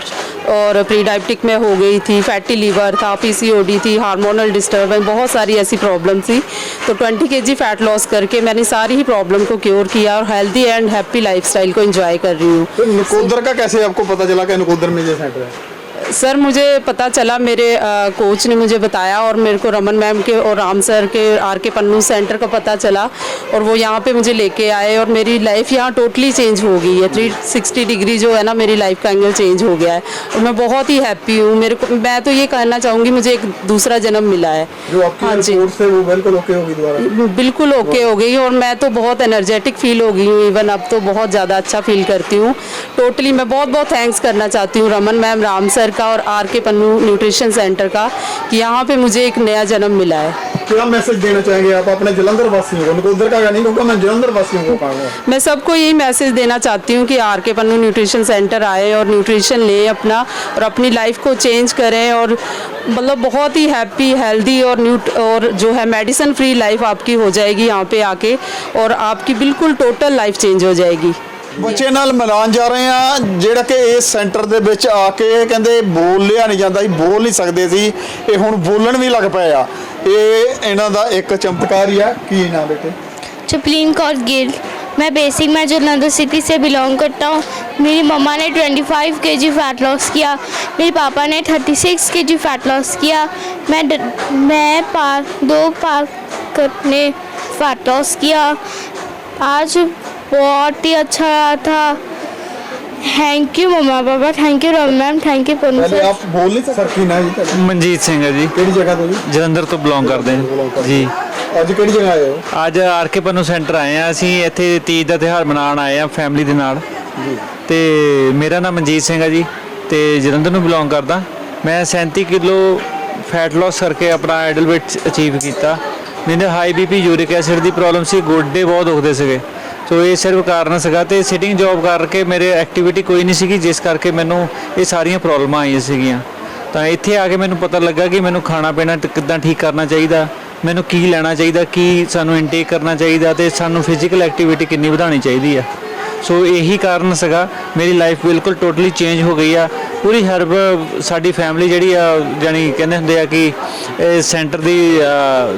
और प्री डायबिटिक में हो गई थी, फैटी लीवर था पीसीओडी थी, हार्मोनल डिस्टर्बेंस, बहुत सारी ऐसी प्रॉब्लम थी। तो 20 के फैट लॉस करके मैंने सारी ही प्रॉब्लम को क्योर किया और हेल्दी एंड हैप्पी लाइफस्टाइल को एंजॉय कर रही हूँ। तो का कैसे आपको पता चला कि नकोदर में ये सेंटर है? सर मुझे पता चला मेरे अ, कोच ने मुझे बताया और मेरे को रमन मैम के और राम सर के आर के पन्नू सेंटर का पता चला और वो यहाँ पे मुझे लेके आए और मेरी लाइफ यहाँ टोटली चेंज हो गई है। थ्री सिक्सटी डिग्री जो है ना मेरी लाइफ का एंगल चेंज हो गया है। और मैं बहुत ही हैप्पी हूँ। मेरे को मैं तो ये कहना चाहूँगी मुझे एक दूसरा जन्म मिला है। हाँ जी। बिल्कुल ओके बिल्कुल ओके हो गई और मैं तो बहुत एनर्जेटिक फील हो गई हूँ। इवन अब तो बहुत ज़्यादा अच्छा फील करती हूँ। टोटली मैं बहुत बहुत थैंक्स करना चाहती हूँ रमन मैम राम सर का। और आर के पन्नू न्यूट्रिशन सेंटर का कि यहाँ पे मुझे एक नया जन्म मिला है। क्या मैसेज देना चाहेंगे आप? अपने जलंधर वासियों को नकोदर का नहीं कहूँगा मैं जलंधर वासियों को कहूँगा मैं सबको यही मैसेज देना चाहती हूँ कि आर के पन्नू न्यूट्रिशन सेंटर आए और न्यूट्रिशन लें अपना और अपनी लाइफ को चेंज करें और मतलब बहुत ही हैप्पी हेल्दी और न्यूट और जो है मेडिसिन फ्री लाइफ आपकी हो जाएगी यहाँ पे आके और आपकी बिल्कुल टोटल लाइफ चेंज हो जाएगी। ਬੱਚੇ ਨਾਲ ਮਿਲਾਨ ਜਾ ਰਹੇ ਆ ਜਿਹੜਾ ਕਿ ਇਸ ਸੈਂਟਰ ਦੇ ਵਿੱਚ ਆ ਕੇ ਕਹਿੰਦੇ ਬੋਲਿਆ ਨਹੀਂ ਜਾਂਦਾ ਸੀ ਬੋਲ ਨਹੀਂ ਸਕਦੇ ਸੀ ਇਹ ਹੁਣ ਬੋਲਣ ਵੀ ਲੱਗ ਪਏ ਆ ਇਹ ਇਹਨਾਂ ਦਾ ਇੱਕ ਚਮਤਕਾਰ ਹੀ ਆ ਕੀ ਨਾਮ ਬੇਟੇ ਚਪਲੀਨ ਕੌਰ ਗਿੱਲ मैं बेसिक मैं जलंधर सिटी से बिलोंग करता हूँ मेरी मम्मा ने 25 केजी फैट लॉस किया मेरे पापा ने 36 केजी फैट लॉस किया मैं ड- मैं पार दो पार करने फैट लॉस किया आज बहुत ही अच्छा रहा था थैंक यू मम्मा पापा thank you rum ma'am thank you Pannu पहले सर आप बोल नहीं सर ਕੀ ਨਾ ਜੀ ਤੁਹਾਡਾ? ਮਨਜੀਤ ਸਿੰਘ ਹੈ ਜੀ ਕਿਹੜੀ ਜਗ੍ਹਾ ਤੋਂ ਜੀ ਜਲੰਧਰ ਤੋਂ ਬਿਲੋਂਗ ਕਰਦੇ ਹਾਂ ਜੀ ਅੱਜ ਕਿਹੜੀ ਜਗ੍ਹਾ ਆਏ ਹੋ ਅੱਜ ਆਰ ਕੇ ਪੰਨੂ ਸੈਂਟਰ ਆਏ ਆ ਅਸੀਂ ਇੱਥੇ ਤੀਜ ਦਾ ਤਿਉਹਾਰ ਮਨਾਉਣ ਆਏ ਆ ਫੈਮਿਲੀ ਦੇ ਨਾਲ ਜੀ ਤੇ ਮੇਰਾ ਨਾਮ ਮਨਜੀਤ ਸਿੰਘ ਹੈ ਜੀ ਤੇ ਜਲੰਧਰ ਨੂੰ ਬਿਲੋਂਗ ਕਰਦਾ ਮੈਂ 37 ਕਿਲੋ ਫੈਟ ਲਾਸ ਕਰਕੇ ਆਪਣਾ ਆਈਡਲ weight ਅਚੀਵ ਕੀਤਾ ਮੈਨੂੰ ਹਾਈ ਬੀਪੀ ਯੂਰਿਕ ਐਸਿਡ ਦੀ ਪ੍ਰੋਬਲਮ ਸੀ ਗੋਡੇ ਬਹੁਤ ਦੁਖਦੇ ਸੀਗੇ ਸੋ ਇਹ ਸਿਰਫ ਕਾਰਨ ਸੀਗਾ ਤੇ ਸਿਟਿੰਗ ਜੌਬ ਕਰਕੇ ਮੇਰੇ ਐਕਟੀਵਿਟੀ ਕੋਈ ਨਹੀਂ ਸੀਗੀ, ਜਿਸ ਕਰਕੇ ਮੈਨੂੰ ਇਹ ਸਾਰੀਆਂ ਪ੍ਰੋਬਲਮਾਂ ਆਈਆਂ ਸੀਗੀਆਂ। ਤਾਂ ਇੱਥੇ ਆ ਕੇ ਮੈਨੂੰ ਪਤਾ ਲੱਗਾ ਕਿ ਮੈਨੂੰ ਖਾਣਾ ਪੀਣਾ ਕਿੱਦਾਂ ਠੀਕ ਕਰਨਾ ਚਾਹੀਦਾ, ਮੈਨੂੰ ਕੀ ਲੈਣਾ ਚਾਹੀਦਾ, ਕੀ ਸਾਨੂੰ ਇਨਟੇਕ ਕਰਨਾ ਚਾਹੀਦਾ ਤੇ ਸਾਨੂੰ ਫਿਜ਼ੀਕਲ ਐਕਟੀਵਿਟੀ ਕਿੰਨੀ ਵਧਾਉਣੀ ਚਾਹੀਦੀ ਆ। ਸੋ ਇਹੀ ਕਾਰਨ ਸੀਗਾ। ਮੇਰੀ ਲਾਈਫ ਬਿਲਕੁਲ ਟੋਟਲੀ ਚੇਂਜ ਹੋ ਗਈ ਆ। ਪੂਰੀ ਹਰਬ ਸਾਡੀ ਫੈਮਿਲੀ ਜਿਹੜੀ ਆ ਜਾਨੀ ਕਹਿੰਦੇ ਹੁੰਦੇ ਆ ਕਿ ਇਹ ਸੈਂਟਰ ਦੀ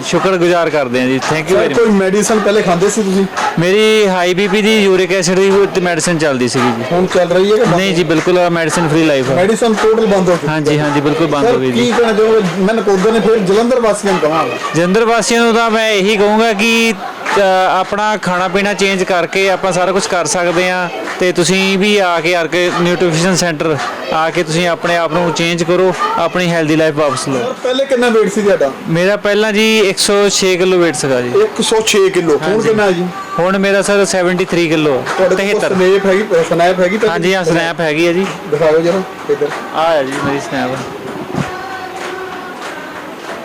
ਸ਼ੁਕਰਗੁਜ਼ਾਰ ਕਰਦੇ ਆ ਜੀ। ਥੈਂਕ ਯੂ ਵੈਰੀ ਕੋਈ ਮੈਡੀਸਨ ਪਹਿਲੇ ਖਾਂਦੇ ਸੀ ਤੁਸੀਂ? ਮੇਰੀ ਹਾਈ ਬੀਪੀ ਦੀ ਯੂਰਿਕ ਐਸਿਡ ਦੀ ਮੈਡੀਸਿਨ ਚੱਲਦੀ ਸੀਗੀ ਜੀ। ਹੁਣ ਚੱਲ ਰਹੀ ਹੈ ਕਿ? ਨਹੀਂ ਜੀ ਬਿਲਕੁਲ ਮੈਡੀਸਿਨ ਫ੍ਰੀ ਲਾਈਫ ਹੈ ਮੈਡੀਸਨ ਟੋਟਲ ਬੰਦ ਹੋ ਚੁੱਕੀ ਹਾਂਜੀ ਹਾਂਜੀ ਬਿਲਕੁਲ ਬੰਦ ਹੋ ਗਈ ਕੀ ਜੀ ਕਹਿਣਾ ਚਾਹੋਗੇ? ਮੈਂ ਨਕੋਦਰ ਨੇ ਫਿਰ ਜਲੰਧਰ ਵਾਸੀਆਂ ਨੂੰ ਕਹਾਂਗਾ। ਜਲੰਧਰ ਵਾਸੀਆਂ ਨੂੰ ਤਾਂ ਮੈਂ ਇਹੀ ਕਹੂੰਗਾ ਕਿ ਆਪਣਾ ਖਾਣਾ ਪੀਣਾ ਚੇਂਜ ਕਰਕੇ ਆਪਾਂ ਸਾਰਾ ਕੁਝ ਕਰ ਸਕਦੇ ਆ ਤੇ ਤੁਸੀਂ ਵੀ ਆ ਕੇ ਆ ਕੇ ਨਿਊਟ੍ਰੀਸ਼ਨ ਸੈਂਟਰ ਆ ਕੇ ਤੁਸੀਂ ਆਪਣੇ ਆਪ ਨੂੰ ਚੇਂਜ ਕਰੋ ਆਪਣੀ ਹੈਲਦੀ ਲਾਈਫ ਵਾਪਸ ਲਓ। ਪਹਿਲੇ ਕਿੰਨਾ weight ਸੀ ਤੁਹਾਡਾ? ਮੇਰਾ ਪਹਿਲਾਂ ਜੀ 106 ਕਿਲੋ weight ਸੀਗਾ ਜੀ। 106 ਕਿਲੋ ਹੁਣ ਕਿੰਨਾ ਜੀ? ਹੁਣ ਮੇਰਾ ਸਰ 73 ਕਿਲੋ ਤੁਹਾਡੇ ਕੋਲ 73 ਸਨੈਪ ਹੈਗੀ ਸਨੈਪ ਹੈਗੀ ਤਾਂ ਹਾਂਜੀ ਹਾਂ ਸਨੈਪ ਹੈਗੀ ਹੈ ਜੀ। ਦਿਖਾਓ ਜਰਾ ਇੱਧਰ। ਆ ਜੀ ਮੇਰੀ ਸਨੈਪ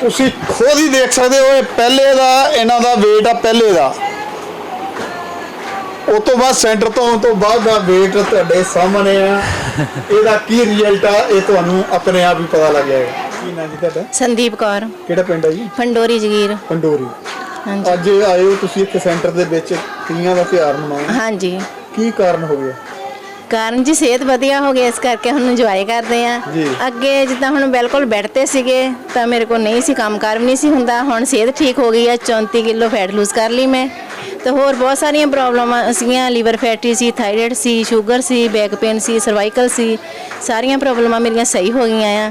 ਤੁਸੀਂ ਖੁਦ ਹੀ ਦੇਖ ਸਕਦੇ ਹੋ ਇਹ ਪਹਿਲੇ ਦਾ ਇਹਨਾਂ ਦਾ weight ਆ ਪਹਿਲੇ ਦਾ। ਉਸ ਤੋਂ ਬਾਅਦ ਸੈਂਟਰ ਤੋਂ ਆਉਣ ਤੋਂ ਬਾਅਦ ਦਾ weight ਤੁਹਾਡੇ ਸਾਹਮਣੇ ਆ। [LAUGHS] ਇਹਦਾ ਕੀ ਰਿਜ਼ਲਟ ਆ ਇਹ ਤੁਹਾਨੂੰ ਆਪਣੇ ਆਪ ਹੀ ਪਤਾ ਲੱਗ ਜਾਏਗਾ। ਕੀ ਨਾਂ ਜੀ ਤੁਹਾਡਾ? ਸੰਦੀਪ ਕੌਰ। ਕਿਹੜਾ ਪਿੰਡ ਹੈ ਜੀ? ਪੰਡੋਰੀ ਜਗੀਰ। ਪੰਡੋਰੀ। ਹਾਂਜੀ। ਅੱਜ ਆਏ ਹੋ ਤੁਸੀਂ ਇੱਕ ਸੈਂਟਰ ਦੇ ਵਿੱਚ ਤੀਆਂ ਦਾ ਤਿਉਹਾਰ ਮਨਾਉਣ। ਹਾਂਜੀ। ਕੀ ਕਾਰਨ ਹੋ ਗਿਆ? ਕਾਰਨ ਜੀ ਸਿਹਤ ਵਧੀਆ ਹੋ ਗਈ ਇਸ ਕਰਕੇ ਹੁਣ ਇੰਜੋਏ ਕਰਦੇ ਆ। ਅੱਗੇ ਜਿੱਦਾਂ ਹੁਣ ਬਿਲਕੁਲ ਬੈੱਡ ਤੇ ਸੀਗੇ ਤਾਂ ਮੇਰੇ ਕੋਲ ਨਹੀਂ ਸੀ ਕੰਮਕਾਰ ਵੀ ਨਹੀਂ ਸੀ ਹੁੰਦਾ। ਹੁਣ ਸਿਹਤ ਠੀਕ ਹੋ ਗਈ ਆ 34 ਕਿਲੋ ਫੈਟ ਲੂਜ਼ ਕਰ ਲਈ ਮੈਂ। ਤੇ ਹੋਰ ਬਹੁਤ ਸਾਰੀਆਂ ਪ੍ਰੋਬਲਮਾਂ ਸੀਗੀਆਂ ਲੀਵਰ ਫੈਟੀ ਸੀ ਥਾਇਰਾਇਡ ਸੀ ਸ਼ੂਗਰ ਸੀ ਬੈਕ ਪੇਨ ਸੀ ਸਰਵਾਈਕਲ ਸੀ। ਸਾਰੀਆਂ ਪ੍ਰੋਬਲਮਾਂ ਮੇਰੀਆਂ ਸਹੀ ਹੋ ਗਈਆਂ ਆ।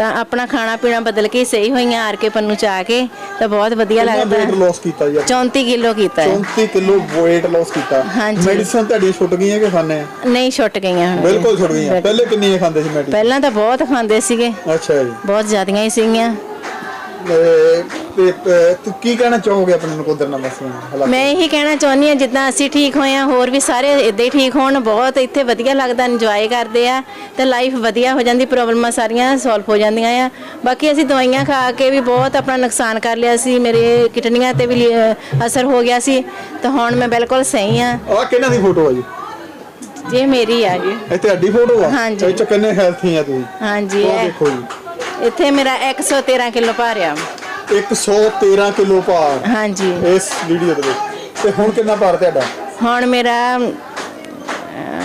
ਤਾਂ ਆਪਣਾ ਖਾਣਾ ਪੀਣਾ ਬਦਲ ਕੇ ਸਹੀ ਹੋਈਆਂ ਆਰ ਕੇ ਪੰਨੂ ਚ ਆ ਕੇ ਤਾਂ ਬਹੁਤ ਵਧੀਆ ਲੱਗਦਾ। weight loss ਕੀਤਾ ਜੀ 34 ਕਿਲੋ ਕੀਤਾ। ਹੈ 34 ਕਿਲੋ weight loss ਕੀਤਾ। ਹਾਂਜੀ। ਮੈਡੀਸਨ ਤੁਹਾਡੀ ਛੁੱਟ ਗਈਆਂ ਕਿ ਖਾਣੇ ਨਹੀਂ ਛੁੱਟ ਗਈਆਂ ਹੁਣ। ਬਿਲਕੁਲ ਛੁੱਟ ਗਈਆਂ। ਪਹਿਲੇ ਕਿੰਨੀਆਂ ਖਾਂਦੇ ਸੀ ਮੈਡੀਸਨ ਪਹਿਲਾਂ ਤਾਂ ਬਹੁਤ ਖਾਂਦੇ ਸੀਗੇ। ਅੱਛਾ ਜੀ। ਬਹੁਤ ਜ਼ਿਆਦੀਆਂ ਹੀ ਸੀਗੀਆਂ। ਤੇ ਤੇ, ਅਹ, ਤੂੰ ਕੀ ਕਹਿਣਾ ਚਾਹੋਗੇ ਆਪਣੇ ਨਕੋਦਰ ਨਾਲ ਵਾਸੀਆਂ ਨੂੰ? ਹਾਲਾਤ ਮੈਂ ਇਹੀ ਕਹਿਣਾ ਚਾਹੁੰਦੀ ਹਾਂ ਜਿੱਦਾਂ ਅਸੀਂ ਠੀਕ ਹੋਏ ਆ ਹੋਰ ਵੀ ਸਾਰੇ ਇਦਾਂ ਹੀ ਠੀਕ ਹੋਣ ਬਹੁਤ ਇੱਥੇ ਵਧੀਆ ਲੱਗਦਾ ਇੰਜੋਏ ਕਰਦੇ ਆ ਤੇ ਲਾਈਫ ਵਧੀਆ ਹੋ ਜਾਂਦੀ ਪ੍ਰੋਬਲਮਾਂ ਸਾਰੀਆਂ ਸੋਲਵ ਹੋ ਜਾਂਦੀਆਂ ਆ। ਬਾਕੀ ਅਸੀਂ ਦਵਾਈਆਂ ਖਾ ਕੇ ਵੀ ਬਹੁਤ ਆਪਣਾ ਨੁਕਸਾਨ ਕਰ ਲਿਆ ਸੀ ਮੇਰੇ ਕਿਡਨੀਆਂ ਤੇ ਵੀ ਅਸਰ ਹੋ ਗਿਆ ਸੀ ਤਾਂ ਹੁਣ ਮੈਂ ਬਿਲਕੁਲ ਸਹੀ ਆ ਆਹ ਕਿਹਨਾਂ ਦੀ ਫੋਟੋ ਆ ਜੀ? ਇਹ ਮੇਰੀ ਆ ਜੀ। ਇਹ ਤੁਹਾਡੀ ਫੋਟੋ ਆ? ਹਾਂਜੀ। ਇਹ ਚ ਕਿੰਨੇ ਹੈਲਥੀ ਆ ਤੁਸੀਂ? ਹਾਂਜੀ ਇਹ- ਦੇਖੋ ਜੀ। ਇੱਥੇ ਮੇਰਾ 113 ਕਿਲੋ ਭਾਰ ਆ। 113 ਕਿਲੋ ਭਾਰ। ਹਾਂਜੀ। ਇਸ ਵੀਡੀਓ ਦੇ ਵਿੱਚ। ਤੇ ਹੁਣ ਕਿੰਨਾ ਭਾਰ ਤੁਹਾਡਾ? ਹੁਣ ਮੇਰਾ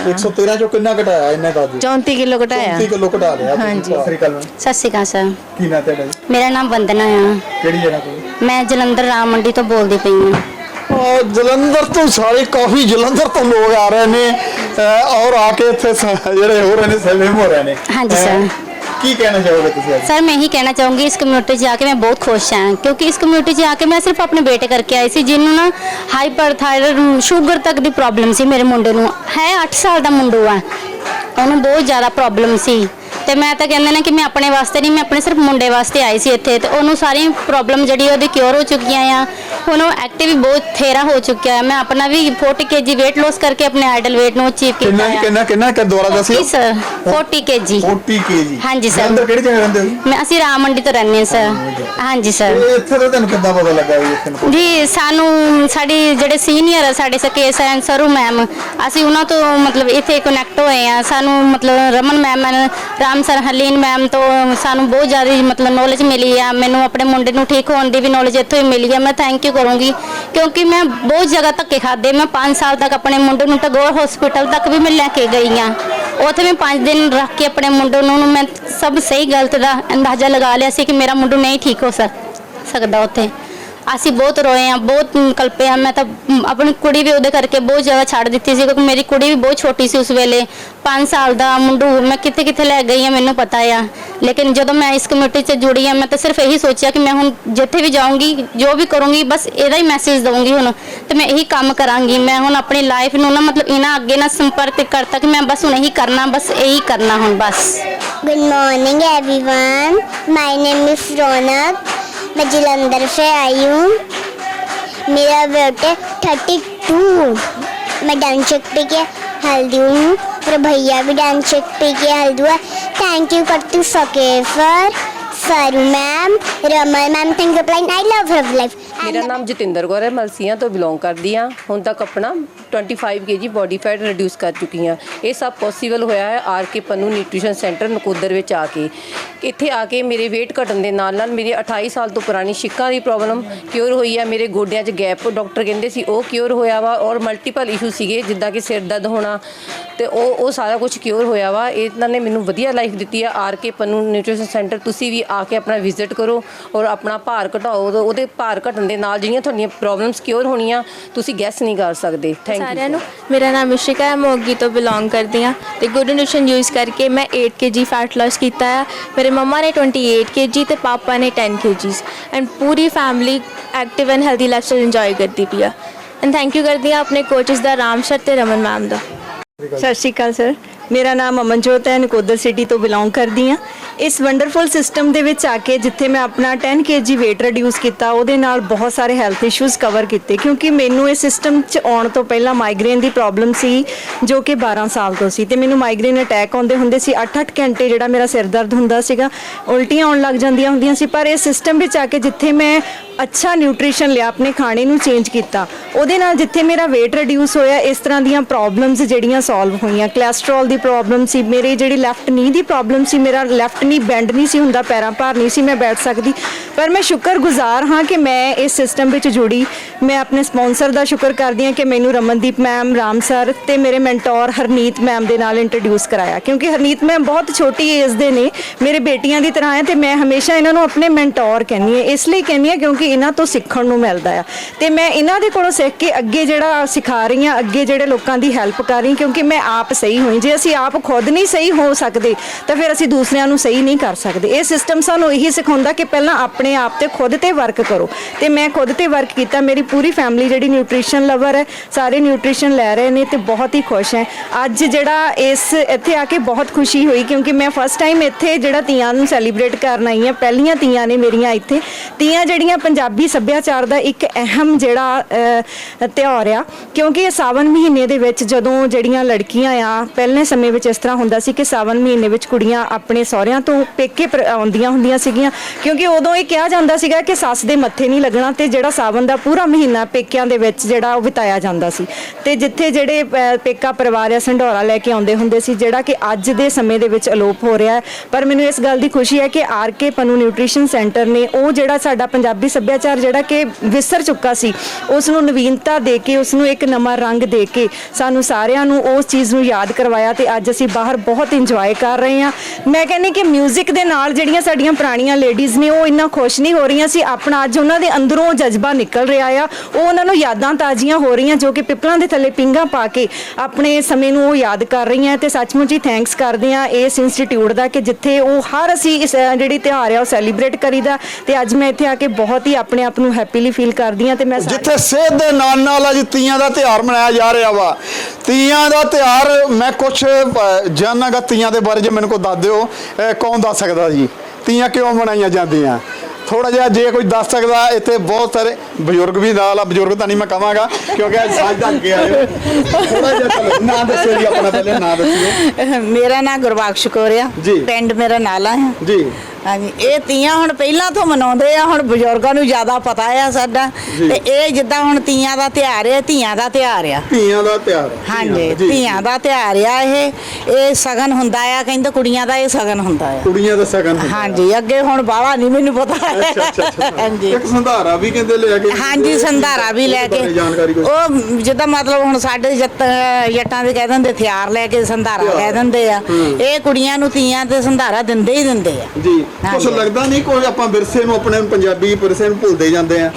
113 ਚੋਂ ਕਿੰਨਾ ਘਟਾਇਆ ਇਹਨੇ ਦਾ ਜੀ? 34 ਕਿਲੋ ਘਟਾਇਆ। 34 ਕਿਲੋ ਘਟਾ ਲਿਆ। ਹਾਂਜੀ। ਸਤਿ ਸ੍ਰੀ ਅਕਾਲ ਮੈਮ। ਸਤਿ ਸ਼੍ਰੀ ਅਕਾਲ ਸਰ। ਕੀ ਨਾਂ ਤੁਹਾਡਾ ਜੀ? ਮੇਰਾ ਨਾਮ ਵੰਦਨਾ ਆ। ਕਿਹੜੀ ਜਗ੍ਹਾ ਤੋਂ? ਮੈਂ ਜਲੰਧਰ ਰਾਮ ਮੰਡੀ ਤੋਂ ਬੋਲਦੀ ਪਈ ਹਾਂ। ਔਰ ਜਲੰਧਰ ਤੋਂ ਸਾਰੇ ਕਾਫੀ ਜਲੰਧਰ ਤੋਂ ਲੋਕ ਆ ਰਹੇ ਨੇ। ਅਹ, ਔਰ ਆ ਕੇ ਇੱਥੇ ਸ- ਜਿਹੜੇ ਹੋ ਰਹੇ ਨੇ ਸੈਲਮ ਹੋ ਰਹੇ ਨੇ। ਹਾਂਜੀ ਸਰ। ਕੀ ਕਹਿਣਾ ਚਾਹੋਗੇ ਤੁਸੀਂ ਅੱਜ? ਸਰ ਮੈਂ ਇਹੀ ਕਹਿਣਾ ਚਾਹੂੰਗੀ ਇਸ ਕਮਿਊਨਿਟੀ 'ਚ ਆ ਕੇ ਮੈਂ ਬਹੁਤ ਖੁਸ਼ ਹਾਂ, ਕਿਉਂਕਿ ਇਸ ਕਮਿਊਨਿਟੀ 'ਚ ਆ ਕੇ ਮੈਂ ਸਿਰਫ ਆਪਣੇ ਬੇਟੇ ਕਰਕੇ ਆਈ ਸੀ, ਜਿਹਨੂੰ ਨਾ ਹਾਈਪਰਥਾਇਰਾਇਡ ਸ਼ੂਗਰ ਤੱਕ ਦੀ ਪ੍ਰੋਬਲਮ ਸੀ ਮੇਰੇ ਮੁੰਡੇ ਨੂੰ। ਹੈ 8 ਸਾਲ ਦਾ ਮੁੰਡਾ ਆ। ਉਹਨੂੰ ਬਹੁਤ ਜ਼ਿਆਦਾ ਪ੍ਰੋਬਲਮ ਸੀ। ਤੇ ਮੈਂ ਤਾਂ ਕਹਿੰਦੇ ਨੇ ਕਿ ਮੈਂ ਆਪਣੇ ਵਾਸਤੇ ਨਹੀਂ, ਮੈਂ ਆਪਣੇ ਸਿਰਫ ਮੁੰਡੇ ਵਾਸਤੇ ਆਈ ਸੀ ਇੱਥੇ। ਤੇ ਉਹਨੂੰ ਸਾਰੀ ਪ੍ਰੋਬਲਮ ਜਿਹੜੀ ਉਹਦੀ ਕਿਉਰ ਹੋ ਚੁੱਕੀਆਂ ਆ। ਹੁਣ ਉਹ ਐਕਟਿਵ ਬਹੁਤ ਥੇਰਾ ਹੋ ਚੁੱਕਿਆ ਹੈ। ਮੈਂ ਆਪਣਾ ਵੀ 40 ਕੇਜੀ weight loss ਕਰਕੇ ਆਪਣੇ ਆਈਡਲ weight ਨੂੰ ਅਚੀਵ ਕੀਤਾ ਕਿੰਨਾ ਹੈ। ਕਿੰਨਾ ਕਿੰਨਾ ਕਿ ਦੁਬਾਰਾ ਦੱਸਿਓ ਸਰ 40 ਕੇਜੀ 40 ਕੇਜੀ ਹਾਂਜੀ ਸਰ। ਜਲੰਧਰ ਕਿਹੜੀ ਜਗ੍ਹਾ ਰਹਿੰਦੇ ਹੋ ਜੀ? ਮੈਂ ਅਸੀਂ ਰਾਮ ਮੰਡੀ ਤੋਂ ਰਹਿੰਦੇ ਹਾਂ ਸਰ ਹਾਂਜੀ ਸਰ ਇਹ ਇੱਥੇ ਤਾਂ ਤੁਹਾਨੂੰ ਕਿੱਦਾਂ ਪਤਾ ਲੱਗਾ ਵੀ ਇੱਥੇ ਨੂੰ ਜੀ ਸਾਨੂੰ ਸਾਡੀ ਜਿਹੜੇ ਸੀਨੀਅਰ ਆ ਸਾਡੇ ਸਕੇਸ ਐਂਡ ਸਰੂ ਮੈਮ ਅਸੀਂ ਉਹਨਾਂ ਤੋਂ ਮਤਲਬ ਇੱਥੇ ਕਨੈਕਟ ਹੋਏ ਆ ਸਾਨੂੰ ਮਤਲਬ Raman ma'am Ram sir Haleen ma'am ਤੋਂ ਸਾਨੂੰ ਬਹੁਤ ਜ਼ਿਆਦਾ ਮਤਲਬ ਨੌਲੇਜ ਮਿਲੀ ਆ। ਮੈਨੂੰ ਆਪਣੇ ਮੁੰਡੇ ਨੂੰ ਠੀਕ ਹੋਣ ਦੀ ਵੀ ਨੌਲੇਜ ਇੱਥੋਂ ਹੀ ਮਿਲੀ ਆ। ਮੈਂ ਥੈਂਕ ਯੂ ਕਰੂੰਗੀ, ਕਿਉਂਕਿ ਮੈਂ ਬਹੁਤ ਜਗ੍ਹਾ ਧੱਕੇ ਖਾਦੇ ਮੈਂ 5 ਸਾਲ ਤੱਕ ਆਪਣੇ ਮੁੰਡੇ ਨੂੰ ਟਗੋਰ ਹਸਪੀਟਲ ਤੱਕ ਵੀ ਮੈਂ ਲੈ ਕੇ ਗਈ ਆ ਉੱਥੇ ਮੈਂ 5 ਦਿਨ ਰੱਖ ਕੇ ਆਪਣੇ ਮੁੰਡੇ ਨੂੰ ਮੈਂ ਸਭ ਸਹੀ ਗਲਤ ਦਾ ਅੰਦਾਜ਼ਾ ਲਗਾ ਲਿਆ ਸੀ ਕਿ ਮੇਰਾ ਮੁੰਡਾ ਨਹੀਂ ਠੀਕ ਹੋ ਸਕਦਾ ਉੱਥੇ। ਅਸੀਂ ਬਹੁਤ ਰੋਏ ਆ ਬਹੁਤ ਮ, ਕਲਪੇ ਆ ਮੈਂ ਤਾਂ ਮ, ਆਪਣੀ ਕੁੜੀ ਵੀ ਉਹਦੇ ਕਰਕੇ ਬਹੁਤ ਜ਼ਿਆਦਾ ਛੱਡ ਦਿੱਤੀ ਸੀ ਕਿਉਂਕਿ ਮੇਰੀ ਕੁੜੀ ਵੀ ਬਹੁਤ ਛੋਟੀ ਸੀ ਉਸ ਵੇਲੇ 5 ਸਾਲ ਦਾ ਮੁੰਡੂ ਮੈਂ ਕਿੱਥੇ ਕਿੱਥੇ ਲੈ ਗਈ ਆ ਮੈਨੂੰ ਪਤਾ ਆ ਲੇਕਿਨ ਜਦੋਂ ਮੈਂ ਇਸ ਕਮੇਟੀ 'ਚ ਜੁੜੀ ਆ ਮੈਂ ਤਾਂ ਸਿਰਫ ਇਹੀ ਸੋਚਿਆ ਕਿ ਮੈਂ ਹੁਣ ਜਿੱਥੇ ਵੀ ਜਾਊਂਗੀ ਜੋ ਵੀ ਕਰੂੰਗੀ ਬਸ ਇਹਦਾ ਹੀ ਮੈਸੇਜ ਦਊਂਗੀ ਹੁਣ ਤੇ ਮੈਂ ਇਹੀ ਕੰਮ ਕਰਾਂਗੀ ਮੈਂ ਹੁਣ ਆਪਣੀ ਲਾਈਫ ਨੂੰ ਨਾ ਮਤਲਬ ਇਹਨਾਂ ਅੱਗੇ ਨਾ ਸੰਪਰਕ ਕਰਤਾ ਕਿ ਮੈਂ ਬਸ ਹੁਣ ਇਹੀ ਕਰਨਾ ਬਸ ਇਹੀ ਕਰਨਾ ਹੁਣ ਬਸ good morning everyone my name is Raunak मैं जलंधर से आई हूँ मेरा वेट है थर्टी टू मैं डांस चेक पे के हेल्दी हूँ मेरे भैया भी डांस चेक पे के हेल्दी हुआ थैंक यू करती हूँ सकेफर सारू ma'am Raman ma'am thank you प्लाइन I love her life ਮੇਰਾ ਨਾਮ ਜਤਿੰਦਰ ਕੌਰ ਹੈ ਮਲਸੀਆਂ ਤੋਂ ਬਿਲੋਂਗ ਕਰਦੀ ਹਾਂ। ਹੁਣ ਤੱਕ ਆਪਣਾ 25 ਕੇਜੀ ਬੋਡੀ ਫੈਟ ਰਿਡਿਊਸ ਕਰ ਚੁੱਕੀ ਹਾਂ। ਇਹ ਸਭ ਪੋਸੀਬਲ ਹੋਇਆ ਹੈ R K Pannu nutrition centre Nakodar ਵਿੱਚ ਆ ਕੇ। ਇੱਥੇ ਆ ਕੇ ਮੇਰੇ weight ਘਟਣ ਦੇ ਨਾਲ ਨਾਲ ਮੇਰੀ 28 ਸਾਲ ਤੋਂ ਪੁਰਾਣੀ ਛਿੱਕਾਂ ਦੀ ਪ੍ਰੋਬਲਮ ਕਿਉਰ ਹੋਈ ਹੈ। ਮੇਰੇ ਗੋਡਿਆਂ 'ਚ ਗੈਪ ਡਾਕਟਰ ਕਹਿੰਦੇ ਸੀ ਉਹ ਕਿਉਰ ਹੋਇਆ ਵਾ ਔਰ ਮਲਟੀਪਲ ਇਸ਼ੂ ਸੀਗੇ ਜਿੱਦਾਂ ਕਿ ਸਿਰ ਦਰਦ ਹੋਣਾ ਤੇ ਉਹ ਉਹ ਸਾਰਾ ਕੁਝ ਕਿਉਰ ਹੋਇਆ ਵਾ। ਇਹਨਾਂ ਨੇ ਮੈਨੂੰ ਵਧੀਆ ਲਾਈਫ ਦਿੱਤੀ ਆ R K Pannu nutrition centre ਤੁਸੀਂ ਵੀ ਆ ਕੇ ਆਪਣਾ ਵਿਜ਼ਿਟ ਕਰੋ ਔਰ ਆਪਣਾ ਭਾਰ ਘਟਾਓ ਉਹਦੇ ਭਾਰ ਘਟਣ ਦੇ ਨਾਲ ਜਿਹੜੀਆਂ ਤੁਹਾਡੀਆਂ ਪ੍ਰੋਬਲਮਸ ਕਿਉਰ ਹੋਣੀਆਂ ਤੁਸੀਂ ਗੈਸ ਨਹੀਂ ਕਰ ਸਕਦੇ। ਥੈਂਕ ਯੂ ਸਾਰਿਆਂ ਨੂੰ। ਮੇਰਾ ਨਾਮ ਇਸ਼ਿਕਾ ਹੈ ਮੋਗੀ ਤੋਂ ਬਿਲੋਂਗ ਕਰਦੀ ਹਾਂ। ਤੇ ਗੁੱਡ ਨਿਊਟ੍ਰੀਸ਼ਨ ਯੂਜ਼ ਕਰਕੇ ਮੈਂ 8 kg ਫੈਟ ਲਾਸ ਕੀਤਾ ਹੈ ਮੇਰੇ ਮੰਮਾ ਨੇ 28 kg ਤੇ ਪਾਪਾ ਨੇ 10 kgs and Puri family active and healthy lifestyle enjoy ਕਰਦੀ ਪਈ ਆ। ਐਂਡ ਥੈਂਕ ਯੂ ਕਰਦੀ ਹਾਂ ਆਪਣੇ ਕੋਚਸ ਦਾ ਰਾਮ ਸਰ ਤੇ ਰਮਨ ਮੈਮ ਦਾ। ਸਤਿ ਸ਼੍ਰੀ ਅਕਾਲ ਸਰ। ਮੇਰਾ ਨਾਮ ਅਮਨਜੋਤ ਹੈ ਨਕੋਦਰ ਸਿਟੀ ਤੋਂ ਬਿਲੋਂਗ ਕਰਦੀ ਹਾਂ। ਇਸ ਵੰਡਰਫੁਲ ਸਿਸਟਮ ਦੇ ਵਿੱਚ ਆ ਕੇ ਜਿੱਥੇ ਮੈਂ ਆਪਣਾ 10 kg weight ਰਿਡਿਊਸ ਕੀਤਾ, ਉਹਦੇ ਨਾਲ ਬਹੁਤ ਸਾਰੇ ਹੈਲਥ ਇਸ਼ੂਜ਼ ਕਵਰ ਕੀਤੇ, ਕਿਉਂਕਿ ਮੈਨੂੰ ਇਸ ਸਿਸਟਮ 'ਚ ਆਉਣ ਤੋਂ ਪਹਿਲਾਂ ਮਾਈਗ੍ਰੇਨ ਦੀ ਪ੍ਰੋਬਲਮ ਸੀ, ਜੋ ਕਿ 12 ਸਾਲ ਤੋਂ ਸੀ। ਤੇ ਮੈਨੂੰ ਮਾਈਗ੍ਰੇਨ ਅਟੈਕ ਆਉਂਦੇ ਹੁੰਦੇ ਸੀ 8-8 ਘੰਟੇ ਜਿਹੜਾ ਮੇਰਾ ਸਿਰ ਦਰਦ ਹੁੰਦਾ ਸੀਗਾ, ਉਲਟੀਆਂ ਆਉਣ ਲੱਗ ਜਾਂਦੀਆਂ ਹੁੰਦੀਆਂ ਸੀ, ਪਰ ਇਸ ਸਿਸਟਮ ਵਿੱਚ ਆ ਕੇ ਜਿੱਥੇ ਮੈਂ ਅੱਛਾ ਨਿਊਟ੍ਰੀਸ਼ਨ ਲਿਆ, ਆਪਣੇ ਖਾਣੇ ਨੂੰ ਚੇਂਜ ਕੀਤਾ, ਉਹਦੇ ਨਾਲ ਜਿੱਥੇ ਮੇਰਾ weight ਰਿਡਿਊਸ ਹੋਇਆ, ਇਸ ਤਰ੍ਹਾਂ ਦੀਆਂ ਪ੍ਰੋਬਲਮਸ ਜਿਹੜੀਆਂ ਸੋਲਵ ਹੋਈਆਂ ਕੋਲੇਸਟ੍ਰੋਲ ਦੀ ਪ੍ਰੋਬਲਮ ਸੀ, ਮੇਰੀ ਜਿਹੜੀ ਲੈਫਟ ਨੀ ਦੀ ਪ੍ਰੋਬਲਮ ਸੀ, ਮੇਰਾ ਲੈਫਟ ਨੀ ਬੈਂਡ ਨਹੀਂ ਸੀ ਹੁੰਦਾ, ਪੈਰਾਂ ਭਾਰ ਨਹੀਂ ਸੀ ਮੈਂ ਬੈਠ ਸਕਦੀ। ਪਰ ਮੈਂ ਸ਼ੁਕਰਗੁਜ਼ਾਰ ਹਾਂ ਕਿ ਮੈਂ ਇਸ ਸਿਸਟਮ ਵਿੱਚ ਜੁੜੀ। ਮੈਂ ਆਪਣੇ ਸਪਾਂਸਰ ਦਾ ਸ਼ੁਕਰ ਕਰਦੀ ਹਾਂ ਕਿ ਮੈਨੂੰ ਰਮਨਦੀਪ ਮੈਮ ਰਾਮ ਸਰ ਤੇ ਮੇਰੇ ਮੈਂਟੋਰ ਹਰਨੀਤ ਮੈਮ ਦੇ ਨਾਲ ਇੰਟਰੋਡਿਊਸ ਕਰਾਇਆ। ਕਿਉਂਕਿ ਹਰਨੀਤ ਮੈਮ ਬਹੁਤ ਛੋਟੀ ਏਜ ਦੇ ਨੇ, ਮੇਰੇ ਬੇਟੀਆਂ ਦੀ ਤਰ੍ਹਾਂ ਹੈ ਤੇ ਮੈਂ ਹਮੇਸ਼ਾ ਇਹਨਾਂ ਨੂੰ ਆਪਣੇ ਮੈਂਟੋਰ ਕਹਿੰਦੀ ਹਾਂ। ਇਸ ਲਈ ਕਹਿੰਦੀ ਹਾਂ ਕਿਉਂਕਿ ਇਹਨਾਂ ਤੋਂ ਸਿੱਖਣ ਨੂੰ ਮਿਲਦਾ ਆ। ਤੇ ਮੈਂ ਇਹਨਾਂ ਦੇ ਕੋਲੋਂ ਸਿੱਖ ਕੇ ਅੱਗੇ ਜਿਹੜਾ ਸਿਖਾ ਰਹੀ ਹਾਂ, ਅੱਗੇ ਜਿਹੜੇ ਲੋਕਾਂ ਦੀ ਹੈਲਪ ਕਰ ਰਹੀ ਕਿਉਂਕਿ ਮੈਂ ਆਪ ਸਹੀ ਹੋਈ। ਜੇ ਅਸੀਂ ਆਪ ਖੁਦ ਨਹੀਂ ਸਹੀ ਹੋ ਸਕਦੇ, ਤਾਂ ਫਿਰ ਅਸੀਂ ਦੂਸਰਿਆਂ ਨੂੰ ਸਹੀ ਨਹੀਂ ਕਰ ਸਕਦੇ। ਇਹ ਸਿਸਟਮ ਸਾਨੂੰ ਇਹੀ ਸਿਖਾਉਂਦਾ ਕਿ ਪਹਿਲਾਂ ਆਪਣੇ ਆਪ ਤੇ ਖੁਦ ਤੇ ਵਰਕ ਕਰੋ। ਤੇ ਮੈਂ ਖੁਦ ਤੇ ਵਰਕ ਕੀਤਾ, ਮੇਰੀ ਪੂਰੀ ਫੈਮਿਲੀ ਜਿਹੜੀ ਨਿਊਟ੍ਰੀਸ਼ਨ ਲਵਰ ਹੈ, ਸਾਰੇ ਨਿਊਟ੍ਰੀਸ਼ਨ ਲੈ ਰਹੇ ਨੇ ਤੇ ਬਹੁਤ ਹੀ ਖੁਸ਼ ਹੈ। ਅੱਜ ਜਿਹੜਾ ਇਸ ਇੱਥੇ ਆ ਕੇ ਬਹੁਤ ਖੁਸ਼ੀ ਹੋਈ, ਕਿਉਂਕਿ ਮੈਂ ਫਸਟ ਟਾਈਮ ਇੱਥੇ ਜਿਹੜਾ ਤੀਆਂ ਨੂੰ ਸੈਲੀਬ੍ਰੇਟ ਕਰਨ ਆਈ ਹਾਂ, ਪਹਿਲੀਆਂ ਤੀਆਂ ਨੇ ਮੇਰੀਆਂ ਇੱਥੇ। ਤੀਆਂ ਜਿਹੜੀਆਂ ਪੰਜਾਬੀ ਸੱਭਿਆਚਾਰ ਦਾ ਇੱਕ ਅਹਿਮ ਜਿਹੜਾ ਤਿਉਹਾਰ ਆ, ਕਿਉਂਕਿ ਇਹ ਸਾਵਨ ਮਹੀਨੇ ਦੇ ਵਿੱਚ ਜਦੋਂ ਜਿਹੜੀਆਂ ਲੜਕੀਆਂ ਆ, ਪਹਿਲੇ ਸਮੇਂ ਵਿੱਚ ਇਸ ਤਰ੍ਹਾਂ ਹੁੰਦਾ ਸੀ ਕਿ ਸਾਵਨ ਮਹੀਨੇ ਵਿੱਚ ਕੁੜੀਆਂ ਆਪਣੇ ਸਹੁਰਿਆਂ ਤੋਂ ਪੇਕੇ ਪਰ- ਆਉਂਦੀਆਂ ਹੁੰਦੀਆਂ ਸੀਗੀਆਂ ਕਿਉਂਕਿ ਉਦੋਂ ਇਹ ਕਿਹਾ ਜਾਂਦਾ ਸੀਗਾ ਕਿ ਸੱਸ ਦੇ ਮੱਥੇ ਨਹੀਂ ਲੱਗਣਾ ਤੇ ਜਿਹੜਾ ਸਾਵਨ ਦਾ ਪੂਰਾ ਮਹੀਨਾ ਪੇਕਿਆਂ ਦੇ ਵਿੱਚ ਜਿਹੜਾ ਉਹ ਬਿਤਾਇਆ ਜਾਂਦਾ ਸੀ। ਤੇ ਜਿੱਥੇ ਜਿਹੜੇ ਅ, ਪੇਕਾ ਪਰਿਵਾਰ ਆ ਸੰਢੋਰਾ ਲੈ ਕੇ ਆਉਂਦੇ ਹੁੰਦੇ ਸੀ ਜਿਹੜਾ ਕਿ ਅੱਜ ਦੇ ਸਮੇਂ ਦੇ ਵਿੱਚ ਅਲੋਪ ਹੋ ਰਿਹਾ ਹੈ। ਪਰ ਮੈਨੂੰ ਇਸ ਗੱਲ ਦੀ ਖੁਸ਼ੀ ਹੈ ਕਿ R K Pannu nutrition centre ਨੇ ਉਹ ਜਿਹੜਾ ਸਾਡਾ ਪੰਜਾਬੀ ਸੱਭਿਆਚਾਰ ਜਿਹੜਾ ਕਿ ਵਿਸਰ ਚੁੱਕਾ ਸੀ ਉਸ ਨੂੰ ਨਵੀਨਤਾ ਦੇ ਕੇ ਉਸ ਨੂੰ ਇੱਕ ਨਵਾਂ ਰੰਗ ਦੇ ਕੇ ਸਾਨੂੰ ਸਾਰਿਆਂ ਨੂੰ ਉਸ ਚੀਜ਼ ਨੂੰ ਯਾਦ ਕਰਵਾਇਆ ਤੇ ਅੱਜ ਅਸੀਂ ਬਾਹਰ ਬਹੁਤ ਇੰਜੋਏ ਕਰ ਰਹੇ ਹਾਂ। ਮੈਂ ਕਹਿੰਦੀ ਕਿ 뮤직 ਦੇ ਨਾਲ ਜਿਹੜੀਆਂ ਸਾਡੀਆਂ ਪੁਰਾਣੀਆਂ ਲੇਡੀਜ਼ ਨੇ, ਉਹ ਇੰਨਾ ਖੁਸ਼ ਨਹੀਂ ਹੋ ਰਹੀਆਂ ਸੀ। ਆਪਣਾ ਅੱਜ ਉਹਨਾਂ ਦੇ ਅੰਦਰੋਂ ਜਜ਼ਬਾ ਨਿਕਲ ਰਿਹਾ ਆ। ਉਹ ਉਹਨਾਂ ਨੂੰ ਯਾਦਾਂ ਤਾਜ਼ੀਆਂ ਹੋ ਰਹੀਆਂ ਜੋ ਕਿ ਪਿੱਪਲਾਂ ਦੇ ਥੱਲੇ ਪਿੰਗਾ ਪਾ ਕੇ ਆਪਣੇ ਸਮੇਂ ਨੂੰ ਉਹ ਯਾਦ ਕਰ ਰਹੀਆਂ ਤੇ ਸੱਚਮੁੱਚ ਹੀ ਥੈਂਕਸ ਕਰਦੇ ਆ ਇਸ ਇੰਸਟੀਚਿਊਟ ਦਾ ਕਿ ਜਿੱਥੇ ਉਹ ਹਰ ਅਸੀਂ ਇਸ ਜਿਹੜੀ ਤਿਉਹਾਰ ਆ ਉਹ ਸੈਲੀਬ੍ਰੇਟ ਕਰੀਦਾ। ਤੇ ਅੱਜ ਮੈਂ ਇੱਥੇ ਆ ਕੇ ਬਹੁਤ ਹੀ ਆਪਣੇ ਆਪ ਨੂੰ ਹੈਪੀਲੀ ਫੀਲ ਕਰਦੀ ਆ ਤੇ ਮੈਂ ਜਿੱਥੇ ਸਿਹਤ ਦੇ ਨਾਲ ਨਾਲ ਅੱਜ ਤੀਆਂ ਦਾ ਤਿਉਹਾਰ ਮਨਾਇਆ ਜਾ ਰਿਹਾ ਵਾ। ਤੀਆਂ ਦਾ ਤਿਉਹਾਰ ਮੈਂ ਕੁਝ ਜਾਣਾਂਗਾ ਤੀਆਂ ਦੇ ਬਾਰੇ ਜੇ ਮੈਨੂੰ ਕੋਈ ਦੱਸ ਦਿਓ ਅਹ ਕੌਣ ਦੱਸ ਸਕਦਾ ਜੀ? ਤੀਆਂ ਕਿਉਂ ਮਨਾਈਆਂ ਜਾਂਦੀਆਂ? ਥੋੜਾ ਜਿਹਾ ਜੇ ਕੋਈ ਦੱਸ ਸਕਦਾ ਇੱਥੇ ਬਹੁਤ ਸਾਰੇ ਬਜ਼ੁਰਗ ਵੀ ਨਾਲ ਆ ਬਜ਼ੁਰਗ ਤਾਂ ਨਹੀਂ ਮੈਂ ਕਹਾਂਗਾ ਕਿਉਂਕਿ ਅੱਜ ਸਾਂਝ ਤੱਕ ਕੇ ਆਏ ਥੋੜਾ ਜਿਹਾ ਚਲੋ ਨਾਂ ਦੱਸੋ ਜੀ ਆਪਣਾ ਪਹਿਲੇ ਨਾਂ ਦੱਸਿਓ। ਮੇਰਾ ਨਾਮ ਗੁਰਬਖਸ਼ ਕੌਰ ਆ। ਜੀ। ਪਿੰਡ ਮੇਰਾ ਨਾਲਾ ਹੈ ਜੀ। ਹਾਂਜੀ ਇਹ ਤੀਆਂ ਹੁਣ ਪਹਿਲਾਂ ਤੋਂ ਮਨਾਉਂਦੇ ਆ ਹੁਣ ਬਜ਼ੁਰਗਾਂ ਨੂੰ ਜ਼ਿਆਦਾ ਪਤਾ ਆ ਸਾਡਾ। ਜੀ। ਤੇ ਇਹ ਜਿੱਦਾਂ ਹੁਣ ਤੀਆਂ ਦਾ ਤਿਉਹਾਰ ਹੈ ਧੀਆਂ ਦਾ ਤਿਉਹਾਰ ਆ। ਤੀਆਂ ਦਾ ਤਿਉਹਾਰ ਹਾਂਜੀ। ਧੀਆਂ ਦਾ ਤਿਉਹਾਰ ਆ ਇਹ। ਇਹ ਸਗਨ ਹੁੰਦਾ ਆ ਕਹਿੰਦੇ ਕੁੜੀਆਂ ਦਾ ਇਹ ਸਗਨ ਹੁੰਦਾ ਆ। ਕੁੜੀਆਂ ਦਾ ਸਗਨ ਹੁੰਦਾ। ਹਾਂਜੀ ਅੱਗੇ ਹੁਣ ਬਾਹਲਾ ਨਹੀਂ ਮੈਨੂੰ ਪਤਾ। ਅੱਛਾ ਅੱਛਾ ਅੱਛਾ ਹਾਂਜੀ। ਇੱਕ ਸੰਧਾਰਾ ਵੀ ਕਹਿੰਦੇ ਲੈ ਕੇ ਹਾਂਜੀ ਸੰਧਾਰਾ ਵੀ ਲੈ ਕੇ। ਇਹਦੇ ਬਾਰੇ ਜਾਣਕਾਰੀ ਕੋਈ? ਉਹ ਜਿੱਦਾਂ ਮਤਲਬ ਹੁਣ ਸਾਡੇ ਜੱਟ ਜੱਟਾਂ ਦੇ ਕਹਿ ਦਿੰਦੇ ਹਥਿਆਰ ਲੈ ਕੇ ਸੰਧਾਰਾ ਕਹਿ ਦਿੰਦੇ ਆ। ਇਹ ਕੁੜੀਆਂ ਨੂੰ ਤੀਆਂ ਤੇ ਸੰਧਾਰਾ ਦਿੰਦੇ ਹੀ ਦਿੰਦੇ ਆ। ਜੀ। ਹਾਂਜੀ। ਲੱਗਦਾ ਨਹੀਂ ਕੋਈ ਆਪਾਂ ਵਿਰਸੇ ਨੂੰ ਆਪਣੇ ਪੰਜਾਬੀ ਵਿਰਸੇ ਨੂੰ ਭੁੱਲਦੇ ਜਾਂਦੇ ਆ।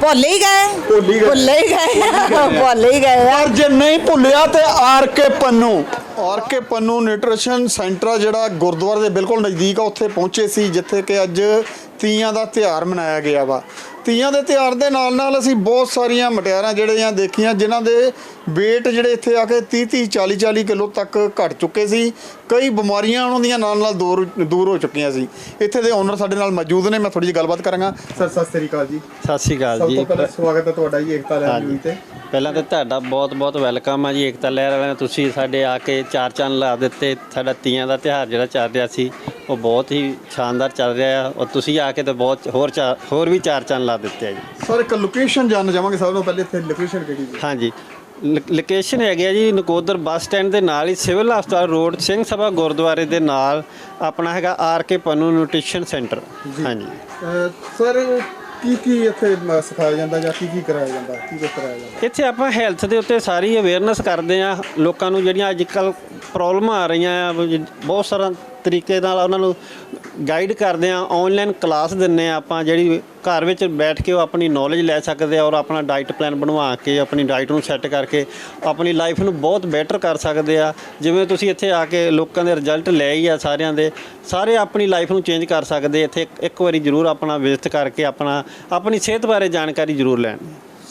ਭੁੱਲ ਹੀ ਗਏ। ਭੁੱਲ ਹੀ ਗਏ। ਭੁੱਲ ਹੀ ਗਏ। ਭੁੱਲ ਹੀ ਗਏ ਆ। ਪਰ ਜੇ ਨਹੀਂ ਭੁੱਲਿਆ ਤੇ R K Pannu R K Pannu nutrition centre ਜਿਹੜਾ ਗੁਰਦੁਆਰੇ ਦੇ ਬਿਲਕੁਲ ਨਜ਼ਦੀਕ ਆ ਉੱਥੇ ਪਹੁੰਚੇ ਸੀ ਜਿੱਥੇ ਕਿ ਅੱਜ ਤੀਆਂ ਦਾ ਤਿਉਹਾਰ ਮਨਾਇਆ ਗਿਆ ਵਾ। ਤੀਆਂ ਦੇ ਤਿਉਹਾਰ ਦੇ ਨਾਲ ਨਾਲ ਅਸੀਂ ਬਹੁਤ ਸਾਰੀਆਂ ਮਟਿਆਰਾਂ ਜਿਹੜੀਆਂ ਦੇਖੀਆਂ ਜਿਨ੍ਹਾਂ ਦੇ weight ਜਿਹੜੇ ਇੱਥੇ ਆ ਕੇ 30 30 40 40 ਕਿਲੋ ਤੱਕ ਘਟ ਚੁੱਕੇ ਸੀ। ਕਈ ਬਿਮਾਰੀਆਂ ਉਹਨਾਂ ਦੀਆਂ ਨਾਲ ਨਾਲ ਦੂਰ ਦੂਰ ਹੋ ਚੁੱਕੀਆਂ ਸੀ। ਇੱਥੇ ਦੇ ਓਨਰ ਸਾਡੇ ਨਾਲ ਮੌਜੂਦ ਨੇ ਮੈਂ ਥੋੜੀ ਜਿਹੀ ਗੱਲਬਾਤ ਕਰਾਂਗਾ। ਸਰ ਸਤਿ ਸ੍ਰੀ ਅਕਾਲ ਜੀ। ਸਤਿ ਸ਼੍ਰੀ ਅਕਾਲ ਸਭ ਜੀ। ਤੋਂ ਪਹਿਲਾਂ ਸਵਾਗਤ ਹੈ ਤੁਹਾਡਾ ਜੀ ਏਕਤਾ ਲੈਣ ਹਾਂਜੀ। ਜੀ ਤੇ। ਪਹਿਲਾਂ ਤਾਂ ਤੁਹਾਡਾ ਬਹੁਤ ਬਹੁਤ ਵੈਲਕਮ ਆ ਜੀ ਏਕਤਾ ਲਹਿਰ ਵਾਲਿਆਂ। ਤੁਸੀਂ ਸਾਡੇ ਆ ਕੇ ਚਾਰ ਚੰਨ ਲਾ ਦਿੱਤੇ। ਸਾਡਾ ਤੀਆਂ ਦਾ ਤਿਉਹਾਰ ਜਿਹੜਾ ਚੱਲ ਰਿਹਾ ਸੀ ਉਹ ਬਹੁਤ ਹੀ ਸ਼ਾਨਦਾਰ ਚੱਲ ਰਿਹਾ ਔਰ ਤੁਸੀਂ ਆ ਕੇ ਤਾਂ ਬਹੁਤ ਹੋਰ ਹੋਰ ਵੀ ਚਾਰ ਚੰਨ ਲਾ ਦਿੱਤੇ ਆ ਜੀ। ਸਰ ਇੱਕ ਲੋਕੇਸ਼ਨ ਜਾਣਨਾ ਚਾਹਾਂਗੇ ਸਭ ਤੋਂ ਪਹਿਲੇ ਇੱਥੇ ਲੋਕੇਸ਼ਨ ਕਿਹੜੀ ਜੀ? ਹਾਂਜੀ। ਲੋਕੇਸ਼ਨ ਹੈਗੀ ਆ ਜੀ ਨਕੋਦਰ ਬੱਸ ਸਟੈਂਡ ਦੇ ਨਾਲ ਹੀ ਸਿਵਲ ਹਸਪਤਾਲ ਰੋਡ ਸਿੰਘ ਸਭਾ ਗੁਰਦੁਆਰੇ ਦੇ ਨਾਲ ਆਪਣਾ ਹੈਗਾ R K Pannu nutrition centre ਹਾਂਜੀ। ਸਰ ਕੀ ਕੀ ਇੱਥੇ ਸਿਖਾਇਆ ਜਾਂਦਾ ਜਾਂ ਕੀ ਕੀ ਕਰਾਇਆ ਜਾਂਦਾ? ਕੀ ਕੁਝ ਕਰਾਇਆ ਜਾਂਦਾ? ਇੱਥੇ ਆਪਾਂ ਹੈਲਥ ਦੇ ਉੱਤੇ ਸਾਰੀ ਅਵੇਅਰਨੈਸ ਕਰਦੇ ਆ। ਲੋਕਾਂ ਨੂੰ ਜਿਹੜੀਆਂ ਅੱਜ ਕੱਲ ਪ੍ਰੋਬਲਮਾਂ ਆ ਰਹੀਆਂ ਆ ਬਹੁਤ ਸਾਰਾ ਤਰੀਕੇ ਨਾਲ ਉਹਨਾਂ ਨੂੰ ਗਾਈਡ ਕਰਦੇ ਆ ਆਨਲਾਈਨ ਕਲਾਸ ਦਿੰਨੇ ਆ ਆਪਾਂ, ਜਿਹੜੀ ਘਰ ਵਿੱਚ ਬੈਠ ਕੇ ਉਹ ਆਪਣੀ ਨੌਲੇਜ ਲੈ ਸਕਦੇ ਆ ਔਰ ਆਪਣਾ ਡਾਈਟ ਪਲਾਨ ਬਣਵਾ ਕੇ, ਆਪਣੀ ਡਾਈਟ ਨੂੰ ਸੈੱਟ ਕਰਕੇ ਆਪਣੀ ਲਾਈਫ ਨੂੰ ਬਹੁਤ ਬੈਟਰ ਕਰ ਸਕਦੇ ਆ। ਜਿਵੇਂ ਤੁਸੀਂ ਇੱਥੇ ਆ ਕੇ ਲੋਕਾਂ ਦੇ ਰਿਜ਼ਲਟ ਲੈ ਹੀ ਆ ਸਾਰਿਆਂ ਦੇ, ਸਾਰੇ ਆਪਣੀ ਲਾਈਫ ਨੂੰ ਚੇਂਜ ਕਰ ਸਕਦੇ ਇੱਥੇ ਇੱਕ- ਵਾਰੀ ਜ਼ਰੂਰ ਆਪਣਾ ਵਿਜ਼ਿਟ ਕਰਕੇ ਆਪਣਾ, ਆਪਣੀ ਸਿਹਤ ਬਾਰੇ ਜਾਣਕਾਰੀ ਜ਼ਰੂਰ ਲੈਣ।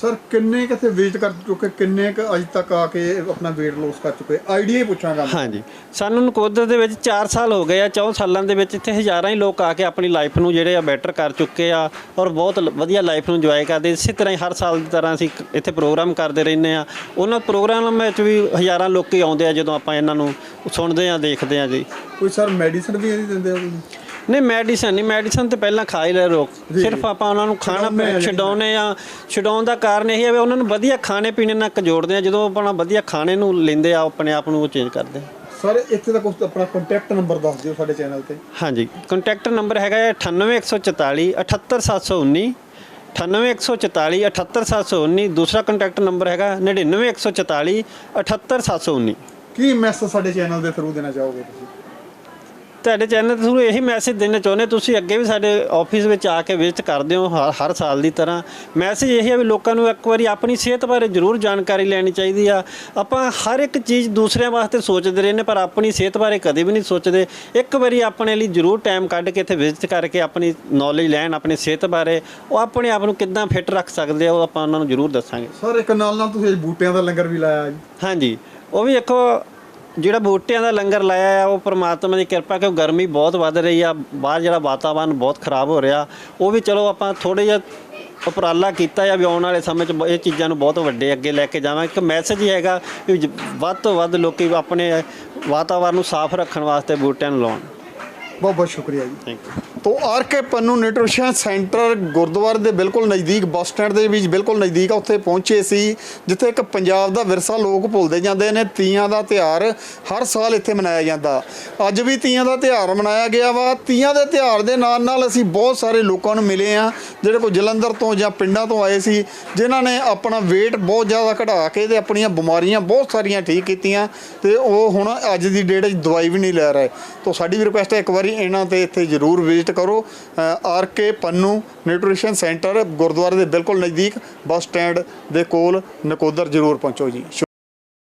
ਸਰ ਕਿੰਨੇ ਕਿਥੇ ਵੇਟ ਕਰ ਚੁੱਕੇ ਕਿੰਨੇ ਕ ਅਜ ਤੱਕ ਆ ਕੇ ਆਪਣਾ weight loss ਕਰ ਚੁੱਕੇ? ਆਈਡੀਆ ਹੀ ਪੁੱਛਾਂਗਾ ਮੈਂ। ਹਾਂਜੀ। ਸਾਨੂੰ ਨਕੋਦਰ ਦੇ ਵਿੱਚ 4 ਸਾਲ ਹੋ ਗਏ ਆ 4 ਸਾਲਾਂ ਦੇ ਵਿੱਚ ਇੱਥੇ ਹਜ਼ਾਰਾਂ ਹੀ ਲੋਕ ਆ ਕੇ ਆਪਣੀ ਲਾਈਫ ਨੂੰ ਜਿਹੜੇ ਆ ਬੈਟਰ ਕਰ ਚੁੱਕੇ ਆ ਔਰ ਬਹੁਤ ਲ- ਵਧੀਆ ਲਾਈਫ ਨੂੰ ਇੰਜੋਏ ਕਰਦੇ। ਇਸੇ ਤਰ੍ਹਾਂ ਹੀ ਹਰ ਸਾਲ ਦੀ ਤਰ੍ਹਾਂ ਅਸੀਂ ਇੱਕ ਇੱਥੇ ਪ੍ਰੋਗਰਾਮ ਕਰਦੇ ਰਹਿੰਦੇ ਆ। ਉਹਨਾਂ ਪ੍ਰੋਗਰਾਮ ਵਿੱਚ ਵੀ ਹਜ਼ਾਰਾਂ ਲੋਕੀ ਆਉਂਦੇ ਆ ਜਦੋਂ ਆਪਾਂ ਇਹਨਾਂ ਨੂੰ ਸੁਣਦੇ ਆ ਦੇਖਦੇ ਆ ਜੀ। ਕੋਈ ਸਰ ਮੈਡੀਸਨ ਵੀ ਇਹਦੀ ਦਿੰਦੇ ਹੋ ਤੁਸੀਂ ਨਹੀਂ ਮੈਡੀਸਨ ਨਹੀਂ ਮੈਡੀਸਨ ਤੇ ਪਹਿਲਾਂ ਖਾ ਹੀ ਲੈ ਲੋਕ। ਸਿਰਫ ਆਪਾਂ ਉਹਨਾਂ ਨੂੰ ਖਾਣਾ। ਛਡਾਉਨੇ ਆ ਛਡਾਉਣ ਦਾ ਕਾਰਨ ਇਹ ਹੈ ਵੀ ਉਹਨਾਂ ਨੂੰ ਵਧੀਆ ਖਾਣੇ ਪੀਣੇ ਨਾਲ ਜੋੜਦੇ ਆ ਜਦੋਂ ਆਪਣਾ ਵਧੀਆ ਖਾਣੇ ਨੂੰ ਲੈਂਦੇ ਆ ਆਪਣੇ ਆਪ ਨੂੰ ਉਹ ਚੇਂਜ ਕਰਦੇ ਆ। ਸਰ ਇੱਥੇ ਦਾ ਕੁਝ ਆਪਣਾ ਕੰਟੈਕਟ ਨੰਬਰ ਦੱਸ ਦਿਓ ਸਾਡੇ ਚੈਨਲ ਤੇ। ਹਾਂਜੀ ਕੰਟੈਕਟ ਨੰਬਰ ਹੈਗਾ ਹੈ 98144 78719 98144 78719 ਦੂਸਰਾ ਕੰਟੈਕਟ ਨੰਬਰ ਹੈਗਾ 99144 78719 ਕੀ ਮੈਸੇਜ ਸਾਡੇ ਚੈਨਲ ਦੇ ਥਰੂ ਦੇਣਾ ਚਾਹੋਗੇ ਤੁਸੀਂ? ਤੁਹਾਡੇ ਚੈਨਲ ਥਰੂ ਇਹੀ ਮੈਸੇਜ ਦੇਣਾ ਚਾਹੁੰਦੇ ਤੁਸੀਂ ਅੱਗੇ ਵੀ ਸਾਡੇ ਆਫਿਸ ਵਿੱਚ ਆ ਕੇ ਵਿਜ਼ਿਟ ਕਰਦੇ ਹੋ ਹਰ- ਹਰ ਸਾਲ ਦੀ ਤਰ੍ਹਾਂ। ਮੈਸੇਜ ਇਹ ਹੈ ਵੀ ਲੋਕਾਂ ਨੂੰ ਇੱਕ ਵਾਰੀ ਆਪਣੀ ਸਿਹਤ ਬਾਰੇ ਜ਼ਰੂਰ ਜਾਣਕਾਰੀ ਲੈਣੀ ਚਾਹੀਦੀ ਆ। ਆਪਾਂ ਹਰ ਇੱਕ ਚੀਜ਼ ਦੂਸਰਿਆਂ ਵਾਸਤੇ ਸੋਚਦੇ ਰਹਿੰਦੇ ਪਰ ਆਪਣੀ ਸਿਹਤ ਬਾਰੇ ਕਦੇ ਵੀ ਨਹੀਂ ਸੋਚਦੇ। ਇੱਕ ਵਾਰੀ ਆਪਣੇ ਲਈ ਜ਼ਰੂਰ ਟਾਈਮ ਕੱਢ ਕੇ ਇੱਥੇ ਵਿਜ਼ਿਟ ਕਰਕੇ ਆਪਣੀ ਨੌਲੇਜ ਲੈਣ ਆਪਣੀ ਸਿਹਤ ਬਾਰੇ ਉਹ ਆਪਣੇ ਆਪ ਨੂੰ ਕਿੱਦਾਂ ਫਿੱਟ ਰੱਖ ਸਕਦੇ ਆ ਉਹ ਆਪਾਂ ਉਹਨਾਂ ਨੂੰ ਜ਼ਰੂਰ ਦੱਸਾਂਗੇ। ਸਰ ਇੱਕ ਨਾਲ ਨਾਲ ਤੁਸੀਂ ਅੱਜ ਬੂਟਿਆਂ ਦਾ ਲੰਗਰ ਵੀ ਲਾਇਆ ਜੀ। ਹਾਂਜੀ। ਉਹ ਵੀ ਦੇਖੋ ਜਿਹੜਾ ਬੂਟਿਆਂ ਦਾ ਲੰਗਰ ਲਾਇਆ ਆ ਉਹ ਪ੍ਰਮਾਤਮਾ ਦੀ ਕਿਰਪਾ ਕਿ ਗਰਮੀ ਬਹੁਤ ਵੱਧ ਰਹੀ ਆ ਬਾਹਰ ਜਿਹੜਾ ਵਾਤਾਵਰਨ ਬਹੁਤ ਖਰਾਬ ਹੋ ਰਿਹਾ ਉਹ ਵੀ ਚਲੋ ਆਪਾਂ ਥੋੜੇ ਜਿਹਾ ਉਪਰਾਲਾ ਕੀਤਾ ਆ ਵੀ ਆਉਣ ਵਾਲੇ ਸਮੇਂ 'ਚ ਇਹ ਚੀਜ਼ਾਂ ਨੂੰ ਬਹੁਤ ਵੱਡੇ ਅੱਗੇ ਲੈ ਕੇ ਜਾਵਾਂਗੇ ਇੱਕ ਮੈਸੇਜ ਹੀ ਹੈਗਾ ਵੀ ਜ- ਵੱਧ ਤੋਂ ਵੱਧ ਲੋਕੀ ਆਪਣੇ ਵਾਤਾਵਰਨ ਨੂੰ ਸਾਫ਼ ਰੱਖਣ ਵਾਸਤੇ ਬੂਟਿਆਂ ਨੂੰ ਲਾਉਣ। ਬਹੁਤ ਬਹੁਤ ਸ਼ੁਕਰੀਆ ਜੀ। ਥੈਂਕ ਯੂ ਤੋ R K Pannu nutrition centre ਗੁਰਦੁਆਰੇ ਦੇ ਬਿਲਕੁਲ ਨਜ਼ਦੀਕ ਬੱਸ ਸਟੈਂਡ ਦੇ ਵਿੱਚ ਬਿਲਕੁਲ ਨਜ਼ਦੀਕ ਆ, ਉੱਥੇ ਪਹੁੰਚੇ ਸੀ, ਜਿੱਥੇ ਇੱਕ ਪੰਜਾਬ ਦਾ ਵਿਰਸਾ ਲੋਕ ਭੁੱਲਦੇ ਜਾਂਦੇ ਨੇ, ਤੀਆਂ ਦਾ ਤਿਉਹਾਰ ਹਰ ਸਾਲ ਇੱਥੇ ਮਨਾਇਆ ਜਾਂਦਾ। ਅੱਜ ਵੀ ਤੀਆਂ ਦਾ ਤਿਉਹਾਰ ਮਨਾਇਆ ਗਿਆ ਵਾ। ਤੀਆਂ ਦੇ ਤਿਉਹਾਰ ਦੇ ਨਾਲ ਨਾਲ ਅਸੀਂ ਬਹੁਤ ਸਾਰੇ ਲੋਕਾਂ ਨੂੰ ਮਿਲੇ ਆ, ਜਿਹੜੇ ਕੋਈ ਜਲੰਧਰ ਤੋਂ ਜਾਂ ਪਿੰਡਾਂ ਤੋਂ ਆਏ ਸੀ, ਜਿਨ੍ਹਾਂ ਨੇ ਆਪਣਾ weight ਬਹੁਤ ਜ਼ਿਆਦਾ ਘਟਾ ਕੇ ਤੇ ਆਪਣੀਆਂ ਬਿਮਾਰੀਆਂ ਬਹੁਤ ਸਾਰੀਆਂ ਠੀਕ ਕੀਤੀਆਂ ਤੇ ਉਹ ਹੁਣ ਅੱਜ ਦੀ ਡੇਟ 'ਚ ਦਵਾਈ ਵੀ ਨਹੀਂ ਲੈ ਰਹੇ। ਤਾਂ ਸਾਡੀ ਵੀ ਰਿਕੁਐਸਟ ਹੈ, ਇੱਕ ਵਾਰੀ ਇਹਨਾਂ ਤੇ ਇੱਥੇ ਜ਼ਰੂਰ ਵਿਜ਼ਿਟ ਕਰੋ। R K Pannu nutrition centre ਗੁਰਦੁਆਰੇ ਦੇ ਬਿਲਕੁਲ ਨਜ਼ਦੀਕ ਬੱਸ ਸਟੈਂਡ ਦੇ ਕੋਲ ਨਕੋਦਰ ਜ਼ਰੂਰ ਪਹੁੰਚੋ ਜੀ।